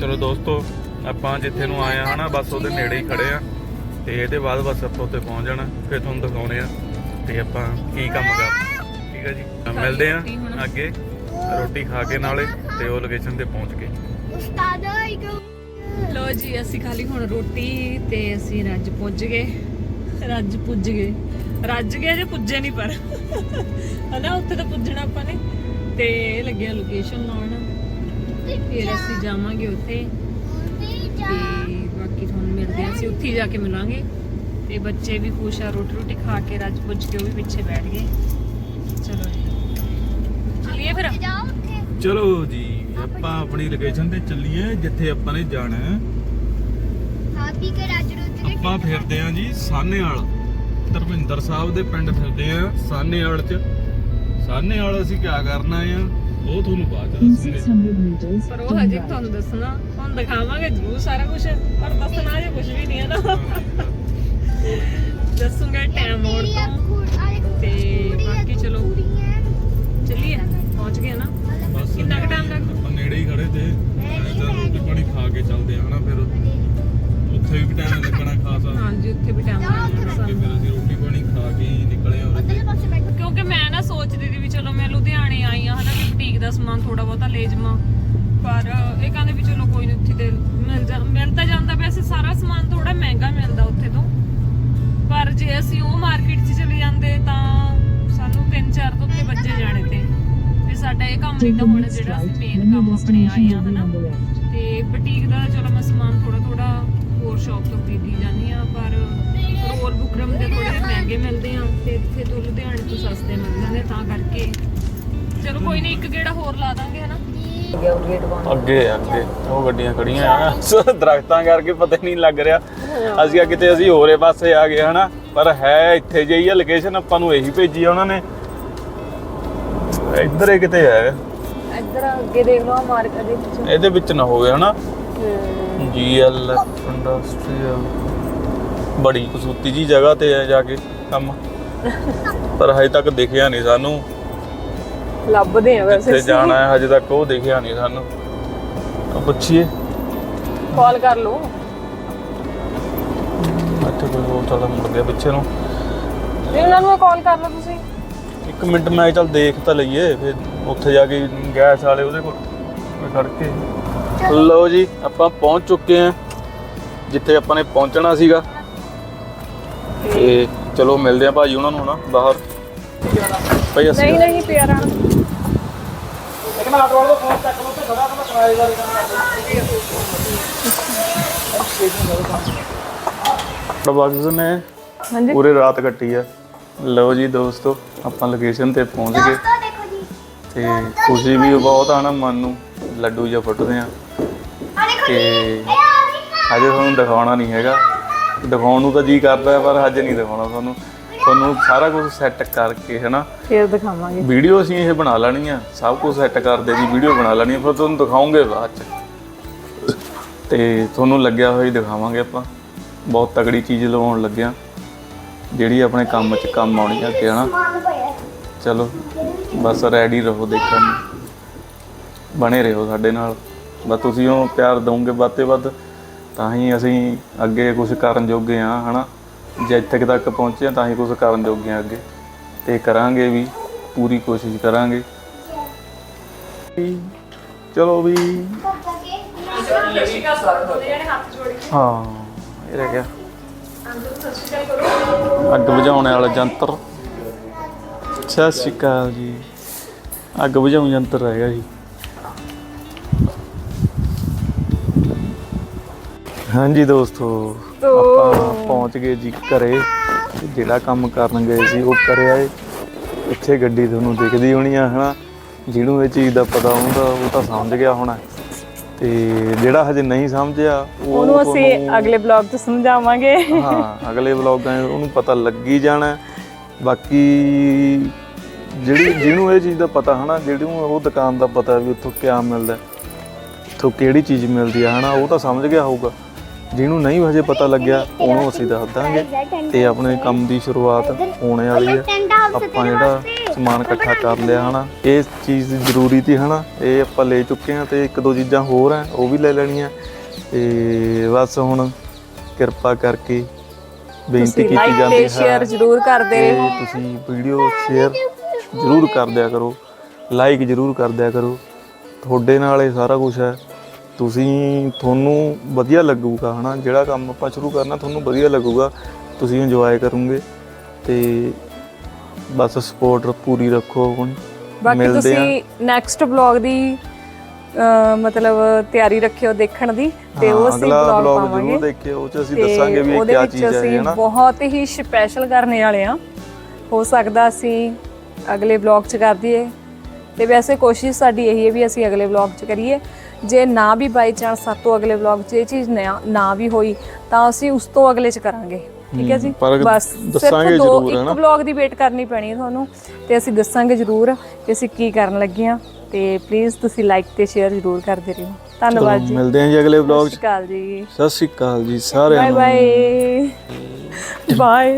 ਚਲੋ ਦੋਸਤੋ ਆਪਾਂ ਜਿੱਥੇ ਨੂੰ ਆਏ ਹਾਂ ਹਨਾ ਬਸ ਉਹਦੇ ਨੇੜੇ ਹੀ ਖੜੇ ਆ। ਤੇ ਇਹਦੇ ਬਾਅਦ ਬਸ ਆਪਾਂ ਉੱਥੇ ਪਹੁੰਚ ਜਾਣਾ ਫਿਰ ਤੁਹਾਨੂੰ ਦਿਖਾਉਣੇ ਆ। ਤੇ ਆਪਾਂ ਕੀ ਕੰਮ ਕਰ ਠੀਕ ਹੈ ਜੀ। ਤਾਂ ਮਿਲਦੇ ਆ ਅੱਗੇ। ਰੋਟੀ ਖਾ ਕੇ ਨਾਲੇ ਤੇ ਉਹ ਲੋਕੇਸ਼ਨ ਤੇ ਪਹੁੰਚ ਕੇ ਉਸਤਾਦ ਇੱਕ। ਲੋ ਜੀ ਅਸੀਂ ਖਾਲੀ ਹੁਣ ਰੋਟੀ ਤੇ ਅਸੀਂ ਰੱਜ ਪੁੱਜ ਗਏ। ਰੱਜ ਪੁੱਜ ਗਏ। ਰੱਜ ਗਏ ਜੇ ਪੁੱਜੇ ਨਹੀਂ ਪਰ। ਹਨਾ ਉੱਥੇ ਤਾਂ ਪੁੱਜਣਾ ਆਪਾਂ ਨੇ। ਤੇ ਲੱਗਿਆ ਲੋਕੇਸ਼ਨ ਲਾਉਣ। ਫਿਰ ਅਸੀਂ ਜਾਵਾਂਗੇ ਉੱਥੇ। ਤੇ ਬਾਕੀ ਤੁਹਾਨੂੰ ਮਿਲਦੇ ਹਾਂ ਅਸੀਂ ਉੱਥੇ ਜਾ ਕੇ ਮਿਲਾਂਗੇ। ਤੇ ਬੱਚੇ ਵੀ ਖੁਸ਼ ਆ ਰੋਟੀ ਰੋਟੀ ਖਾ ਕੇ ਰੱਜ ਪੁੱਜ ਕੇ ਉਹ ਵੀ ਪਿੱਛੇ ਬੈਠ ਗਏ। ਚਲੋ ਜੀ। ਚਲਿਏ ਫਿਰ? ਜਾਓ ਉੱਥੇ ਚਲੋ ਜੀ ਆਪਾਂ ਆਪਣੀ ਲੋਕੇਸ਼ਨ ਤੇ ਚੱਲੀਏ ਜਿੱਥੇ ਆਪਾਂ ਨੇ ਜਾਣਾ ਹੈ। ਖਾ ਪੀ ਕੇ ਰਾਜ ਰੋਟੀ ਦੇ ਆਪਾਂ ਫਿਰਦੇ ਆਂ ਜੀ ਸਾਹਨੇਵਾਲ ਧਰਮਿੰਦਰ ਸਾਹਿਬ ਦੇ ਪਿੰਡ ਫਿਰਦੇ ਆਂ ਸਾਹਨੇਵਾਲ ਚ। ਸਾਹਨੇਵਾਲ ਅਸੀਂ ਕੀ ਕਰਨਾ ਆ ਉਹ ਤੁਹਾਨੂੰ ਬਾਅਦ ਚ ਦੱਸਾਂਗੇ। 600 meters, ਪਰ ਉਹ ਹਜੇ. ਤੁਹਾਨੂੰ ਦੱਸਣਾ ਹੁਣ ਦਿਖਾਵਾਂਗੇ ਜ਼ਰੂਰ ਸਾਰਾ ਕੁਝ ਪਰ ਦੱਸਣਾ ਜੇ ਕੁਝ ਵੀ ਨਹੀਂ ਹੈ ਨਾ। ਦੱਸੂਗਾ ਟਾਈਮ ਮੋੜ ਤੋਂ। ਤੇ ਬਾਕੀ ਚਲੋ ਚੱਲੀਏ ਪਹੁੰਚ ਗਏ ਨਾ? ਕਿੰਨਾ ਕੁ time ਲੱਗ- ਆਪਾਂ ਨੇੜੇ ਹੀ ਖੜੇ ਤੇ। ਚਲ ਰੋਟੀ ਪਾਣੀ ਖਾ ਕੇ ਚੱਲਦੇ ਆ ਹਨਾ ਫਿਰ। ਉੱਥੇ ਵੀ ਟਾਈਮ ਲੱਗਣਾ ਖਾਸਾ। ਹਾਂਜੀ ਉੱਥੇ ਵੀ ਟਾਈਮ ਲੱਗਣਾ ਤੇ ਫਿਰ ਅਸੀਂ ਰੋਟੀ ਪਾਣੀ ਖਾ ਕੇ ਹੀ ਨਿਕਲੇ ਬੈਠੋ। ਕਿਉਂਕਿ ਮੈਂ ਨਾ ਸੋਚਦੀ ਸੀ ਵੀ ਚਲੋ ਮੈਂ ਲੁਧਿਆਣੇ ਆਈ ਆ ਹਨਾ ਵੀ ਬੁਟੀਕ ਦਾ ਸਮਾਨ ਥੋੜਾ ਬਹੁਤਾ ਲੈ ਜਾਵਾਂ। ਪਰ ਇਹ ਕਹਿੰਦੇ ਵੀ ਚਲੋ ਕੋਈ ਨਹੀਂ ਉੱਥੇ ਤੇ ਮਿਲ ਜਾ ਮਿਲ ਤਾਂ ਜਾਂਦਾ। ਵੈਸੇ ਸਾਰਾ ਸਮਾਨ ਥੋੜਾ ਮਹਿੰਗਾ ਮਿਲਦਾ ਤੋਂ ਪਰ ਜੇ ਅਸੀਂ ਉਹ ਮਾਰਕੀਟ 'ਚ ਚਲੇ ਜਾਂਦੇ ਤਾਂ ਸਾਨੂੰ 3-4 ਤੋਂ ਉੱਤੇ ਵੱਜੇ ਜਾਣੇ ਤੇ। ਤੇ ਸਾਡਾ ਇਹ ਕੰਮ ਨਹੀਂ ਤਾਂ ਹੁਣ ਜਿਹੜਾ ਅਸੀਂ ਮੇਨ ਕੰਮ ਆਪਣੇ ਆਏ ਆ ਹਨਾ. ਤੇ ਬੁਟੀਕ ਦਾ ਚਲੋ ਮੈਂ ਸਮਾਨ ਥੋੜਾ ਥੋੜਾ ਹੋਰ ਸ਼ਾਪ ਤੋਂ ਖਰੀਦੀ ਜਾਂਦੀ ਆ ਪਰ ਰੋਲ ਬੁਕਰਮ ਦੇ ਥੋੜੇ ਮਹਿੰਗੇ ਮਿਲਦੇ ਆ ਤੇ ਇੱਥੇ ਤੋਂ ਲੁਧਿਆਣੇ ਤੋਂ ਸਸਤੇ ਮਿਲ ਜਾਂਦੇ ਤਾਂ ਕਰਕੇ। ਚਲੋ ਕੋਈ ਨਹੀਂ ਇੱਕ ਗੇੜਾ ਹੋਰ ਲਾ ਦਾਂਗੇ ਅੱਗੇ ਅੱਗੇ। ਉਹ ਗੱਡੀਆਂ ਖੜੀਆਂ ਆ। ਸੋ ਦਰਖਤਾਂ ਕਰਕੇ ਪਤਾ ਹੀ ਨਹੀਂ ਲੱਗ ਰਿਹਾ। ਅਸੀਂ ਆ ਕਿਤੇ ਅਸੀਂ ਹੋਰੇ ਪਾਸੇ ਆ ਗਏ ਹਨਾ? ਪਰ ਹੈ ਇੱਥੇ ਜਿਹੀ ਆ ਲੋਕੇਸ਼ਨ ਆਪਾਂ ਨੂੰ ਇਹੀ ਭੇਜੀ ਆ ਉਹਨਾਂ ਨੇ। ਇੱਧਰ ਹੀ ਕਿਤੇ ਹੈ? ਇੱਧਰ ਅੱਗੇ ਦੇਖ ਲਓ ਮਾਰਕੀਟ ਦੇ ਵਿੱਚ। ਇਹਦੇ ਵਿੱਚ ਨਾ ਹੋਵੇ ਹਨਾ? ਜੀਐਲ ਇੰਡਸਟਰੀਅਲ ਬੜੀ ਕਸੂਤੀ ਜੀ ਜਗ੍ਹਾ ਤੇ ਜਾ ਕੇ ਕੰਮ। ਪਰ ਹਜੇ ਤੱਕ ਦਿਖਿਆ ਨਹੀਂ ਸਾਨੂੰ। ਲੱਭਦੇ ਆ ਵੈਸੇ। ਜਿੱਥੇ ਜਾਣਾ ਹੈ ਹਜੇ ਤੱਕ ਉਹ ਦਿਖਿਆ ਨਹੀਂ ਸਾਨੂੰ। ਆ ਪੁੱਛੀਏ। ਕਾਲ ਕਰ ਲਓ। ਇੱਥੇ ਕੋਈ ਹੋਰ ਚੱਲ ਮੁੜ ਗਿਆ ਪਿੱਛੇ ਨੂੰ। ਜੀ ਉਹਨਾਂ ਨੂੰ ਕਾਲ ਕਰ ਲਓ ਤੁਸੀਂ। ਇੱਕ ਮਿੰਟ ਮੈਂ ਚੱਲ ਦੇਖ ਤਾਂ ਲਈਏ ਫਿਰ ਉੱਥੇ ਜਾ ਕੇ ਗੈਸ ਵਾਲੇ ਉਹਦੇ ਕੋਲ ਮੈਂ ਖੜ ਕੇ ਲਓ ਜੀ ਆਪਾਂ ਪਹੁੰਚ ਚੁੱਕੇ ਆਂ ਜਿੱਥੇ ਆਪਾਂ ਨੇ ਪਹੁੰਚਣਾ ਸੀਗਾ। ਤੇ ਚਲੋ ਮਿਲਦੇ ਆਂ ਭਾਜੀ ਉਹਨਾਂ ਨੂੰ ਨਾ ਬਾਹਰ। ਭਾਈ ਅਸੀਂ ਨਹੀਂ ਨਹੀਂ ਪਿਆਰਾ। ਬਕਸ ਨੇ ਹਾਂਜੀ। ਪੂਰੇ ਰਾਤ ਕੱਟੀ ਆ। ਲਓ ਜੀ ਦੋਸਤੋ ਆਪਾਂ ਲੋਕੇਸ਼ਨ ਤੇ ਪਹੁੰਚ ਗਏ। ਦੋਸਤੋ ਦੇਖੋ ਜੀ। ਤੇ ਖੁਸ਼ੀ ਵੀ ਬਹੁਤ ਆ ਨਾ ਮਨ ਨੂੰ ਲੱਡੂ ਜਿਹਾ ਫੁੱਟਦੇ ਆ। ਤੇ ਇਹ ਆ ਜੀ ਹਜੇ ਤੁਹਾਨੂੰ ਦਿਖਾਉਣਾ ਨਹੀਂ ਹੈਗਾ। ਦਿਖਾਉਣ ਨੂੰ ਤਾਂ ਜੀ ਕਰਦਾ ਪਰ ਹਜੇ ਨਹੀਂ ਦਿਖਾਉਣਾ ਤੁਹਾਨੂੰ। ਤੁਹਾਨੂੰ ਸਾਰਾ ਕੁਝ ਸੈੱਟ ਕਰਕੇ ਹੈਨਾ? ਫੇਰ ਦਿਖਾਵਾਂਗੇ। ਵੀਡੀਓ ਅਸੀਂ ਇਹ ਬਣਾ ਲੈਣੀ ਆ ਸਭ ਕੁਝ ਸੈੱਟ ਕਰਦੇ ਜੀ ਵੀਡੀਓ ਬਣਾ ਲੈਣੀ ਆ ਫਿਰ ਤੁਹਾਨੂੰ ਦਿਖਾਉਂਗੇ ਬਾਅਦ ਚ। ਤੇ ਤੁਹਾਨੂੰ ਲੱਗਿਆ ਹੋਇਆ ਹੀ ਦਿਖਾਵਾਂਗੇ ਆਪਾਂ। ਬਹੁਤ ਤਗੜੀ ਚੀਜ਼ ਲਵਾਉਣ ਲੱਗਿਆ। ਜਿਹੜੀ ਆਪਣੇ ਕੰਮ 'ਚ ਕੰਮ ਆਉਣੀ ਆ ਅੱਗੇ ਹਨਾ? ਚਲੋ ਬਸ ਰੈਡੀ ਰਹੋ ਦੇਖਣ। ਨੂੰ ਬਣੇ ਰਹੋ ਸਾਡੇ ਨਾਲ। ਬਸ ਤੁਸੀਂ ਉਹ ਪਿਆਰ ਦਵੋਗੇ ਵੱਧ ਤੇ ਵੱਧ ਤਾਂ ਹੀ ਅਸੀਂ ਅੱਗੇ ਕੁਝ ਕਰਨ ਜੋਗੇ ਆ ਹਨਾ? ਜੇ ਇੱਥੇ ਤੱਕ ਪਹੁੰਚੇ ਤਾਂ ਹੀ ਕੁਝ ਕਰਨ ਜੋਗੇ ਆ ਅੱਗੇ। ਤੇ ਕਰਾਂਗੇ ਵੀ, ਪੂਰੀ ਕੋਸ਼ਿਸ਼ ਕਰਾਂਗੇ। ਚਲੋ ਵੀ। ਹਾਂ, ਇਹ ਰਹਿ ਗਿਆ। ਅੱਗ ਬੁਝਾਉਣ ਵਾਲਾ ਯੰਤਰ ਸਤਿ ਸ਼੍ਰੀ ਅਕਾਲ ਜੀ। ਅੱਗ ਬੁਝਾਉਣ ਯੰਤਰ ਰਹਿ ਗਿਆ ਜੀ। ਹਾਂਜੀ ਦੋਸਤੋ ਆਪਾਂ ਪਹੁੰਚ ਗਏ ਜੀ ਘਰੇ। ਜਿਹੜਾ ਕੰਮ ਕਰਨ ਗਏ ਸੀ ਉਹ ਕਰਿਆ ਏ ਇੱਥੇ ਗੱਡੀ ਤੁਹਾਨੂੰ ਦਿਖਦੀ ਹੋਣੀ ਆ ਹਨਾ? ਜਿਹਨੂੰ ਇਹ ਚੀਜ਼ ਦਾ ਪਤਾ ਹੁੰਦਾ ਉਹ ਤਾਂ ਸਮਝ ਗਿਆ ਹੋਣਾ। ਤੇ ਜਿਹੜਾ ਹਜੇ ਨਹੀਂ ਸਮਝਿਆ ਉਹ ਉਹਨੂੰ ਅਸੀਂ ਅਗਲੇ ਬਲੌਗ 'ਚ ਸਮਝਾਵਾਂਗੇ। ਹਾਂ ਅਗਲੇ ਵਲੌਗਾਂ 'ਚ ਉਹਨੂੰ ਪਤਾ ਲੱਗੀ ਜਾਣਾ। ਹੈ। ਬਾਕੀ ਜਿਹੜੀ ਜਿਹਨੂੰ ਇਹ ਚੀਜ਼ ਦਾ ਪਤਾ ਹਨਾ? ਜਿਹਨੂੰ ਉਹ ਦੁਕਾਨ ਦਾ ਪਤਾ ਵੀ ਉੱਥੋਂ ਕਿਆ ਮਿਲਦਾ ਉੱਥੋਂ ਕਿਹੜੀ ਚੀਜ਼ ਮਿਲਦੀ ਆ ਹਨਾ? ਉਹ ਤਾਂ ਸਮਝ ਗਿਆ ਹੋਊਗਾ। ਜਿਹਨੂੰ ਨਹੀਂ ਹਜੇ ਪਤਾ ਲੱਗਿਆ ਉਹਨੂੰ ਅਸੀਂ ਦੱਸ ਦਾਂਗੇ ਤੇ ਆਪਣੇ ਕੰਮ ਦੀ ਸ਼ੁਰੂਆਤ ਹੋਣੇ ਵਾਲੀ ਹੈ। ਆਪਾਂ ਜਿਹੜਾ ਸਮਾਨ ਇਕੱਠਾ ਕਰ ਲਿਆ ਹਨਾ ਇਹ ਚੀਜ਼ ਜ਼ਰੂਰੀ ਸੀ ਹਨਾ ਇਹ ਆਪਾਂ ਲੈ ਚੁੱਕੇ ਆ ਤੇ ਇੱਕ ਦੋ ਚੀਜ਼ਾਂ ਹੋਰ ਆ ਉਹ ਵੀ ਲੈ ਲੈਣੀਆਂ। ਤੇ ਬਸ ਹੁਣ ਕਿਰਪਾ ਕਰਕੇ ਬੇਨਤੀ ਕੀਤੀ ਜਾਂਦੀ ਹੈ। ਸ਼ੇਅਰ ਜ਼ਰੂਰ ਕਰਦੇ। ਤੇ ਰਹੋ ਤੁਸੀਂ ਵੀਡੀਓ ਸ਼ੇਅਰ ਜ਼ਰੂਰ ਕਰ ਦਿਆ ਕਰੋ ਲਾਈਕ ਜ਼ਰੂਰ ਕਰ ਦਿਆ ਕਰੋ। ਤੁਹਾਡੇ ਨਾਲ ਇਹ ਸਾਰਾ ਕੁਝ ਹੈ। ਤੁਸੀਂ ਤੁਹਾਨੂੰ ਵਧੀਆ ਲੱਗੂਗਾ ਹਨਾ? ਜਿਹੜਾ ਕੰਮ ਆਪਾਂ ਸ਼ੁਰੂ ਕਰਨਾ ਤੁਹਾਨੂੰ ਵਧੀਆ ਲੱਗੂਗਾ ਤੁਸੀਂ ਇੰਜੋਏ ਕਰੋਗੇ ਤੇ ਬਸ ਸਪੋਰਟ ਪੂਰੀ ਰੱਖੋ ਹੁਣ। ਬਾਕੀ ਮਿਲਦੇ ਆ ਤੁਸੀਂ ਨੈਕਸਟ ਵਲੌਗ ਦੀ ਅਹ, ਮਤਲਬ ਤਿਆਰੀ ਰੱਖਿਓ ਦੇਖਣ ਦੀ ਤੇ ਉਹ ਹਾਂ, ਅਸੀਂ ਅਗਲਾ ਵਲੌਗ ਵਲੌਗ ਪਾਵਾਂਗੇ। ਜ਼ਰੂਰ ਦੇਖਿਓ ਉਹ ਚ ਅਸੀਂ ਤੇ ਦੱਸਾਂਗੇ ਵੀ ਇਹ ਉਹਦੇ ਕੀ ਵਿੱਚ ਚੀਜ਼ ਹੈ ਅਸੀਂ ਹਨਾ? ਬਹੁਤ ਹੀ ਸਪੈਸ਼ਲ ਕਰਨੇ ਵਾਲੇ ਆ ਹੋ ਸਕਦਾ ਅਸੀਂ ਅਗਲੇ ਵਲੌਗ 'ਚ ਕਰ ਦਈਏ। ਤੇ ਵੈਸੇ ਕੋਸ਼ਿਸ਼ ਸਾਡੀ ਇਹੀ ਹੈ ਵੀ ਅਸੀਂ ਅਗਲੇ ਵਲੌਗ 'ਚ ਕਰੀਏ। ਜੇ ਨਾ ਵੀ ਬਾਈ ਚਾਂਸ ਸਾਤੋਂ ਅਗਲੇ ਵਲੌਗ 'ਚ ਇਹ ਚੀਜ਼ ਨਾ ਨਾ ਵੀ ਹੋਈ ਤਾਂ ਅਸੀਂ ਉਸ ਤੋਂ ਅਗਲੇ 'ਚ ਕਰਾਂਗੇ। ਠੀਕ ਹੈ ਜੀ? ਬਸ ਦੱਸਾਂਗੇ ਜ਼ਰੂਰ, ਹੈ ਇੱਕ? ਵਲੌਗ ਦੀ ਵੇਟ ਕਰਨੀ ਪੈਣੀ ਹੈ ਤੁਹਾਨੂੰ ਤੇ ਅਸੀਂ ਦੱਸਾਂਗੇ ਜ਼ਰੂਰ ਕਿ ਅਸੀਂ ਕੀ ਕਰਨ ਲੱਗੇ ਆ ਤੇ ਪਲੀਜ਼ ਤੁਸੀਂ ਲਾਈਕ ਤੇ ਸ਼ੇਅਰ ਜ਼ਰੂਰ ਕਰਦੇ ਰਹੋ। ਧੰਨਵਾਦ ਜੀ। ਮਿਲਦੇ ਹਾਂ ਜੀ ਅਗਲੇ ਵਲੌਗ ਸਤਿ ਚ ਸ਼੍ਰੀ ਅਕਾਲ ਜੀ। ਸਤਿ ਸ਼੍ਰੀ ਅਕਾਲ ਜੀ ਸਾਰਿਆਂ ਬਾਏ ਨੂੰ ਬਾਏ ਬਾਏ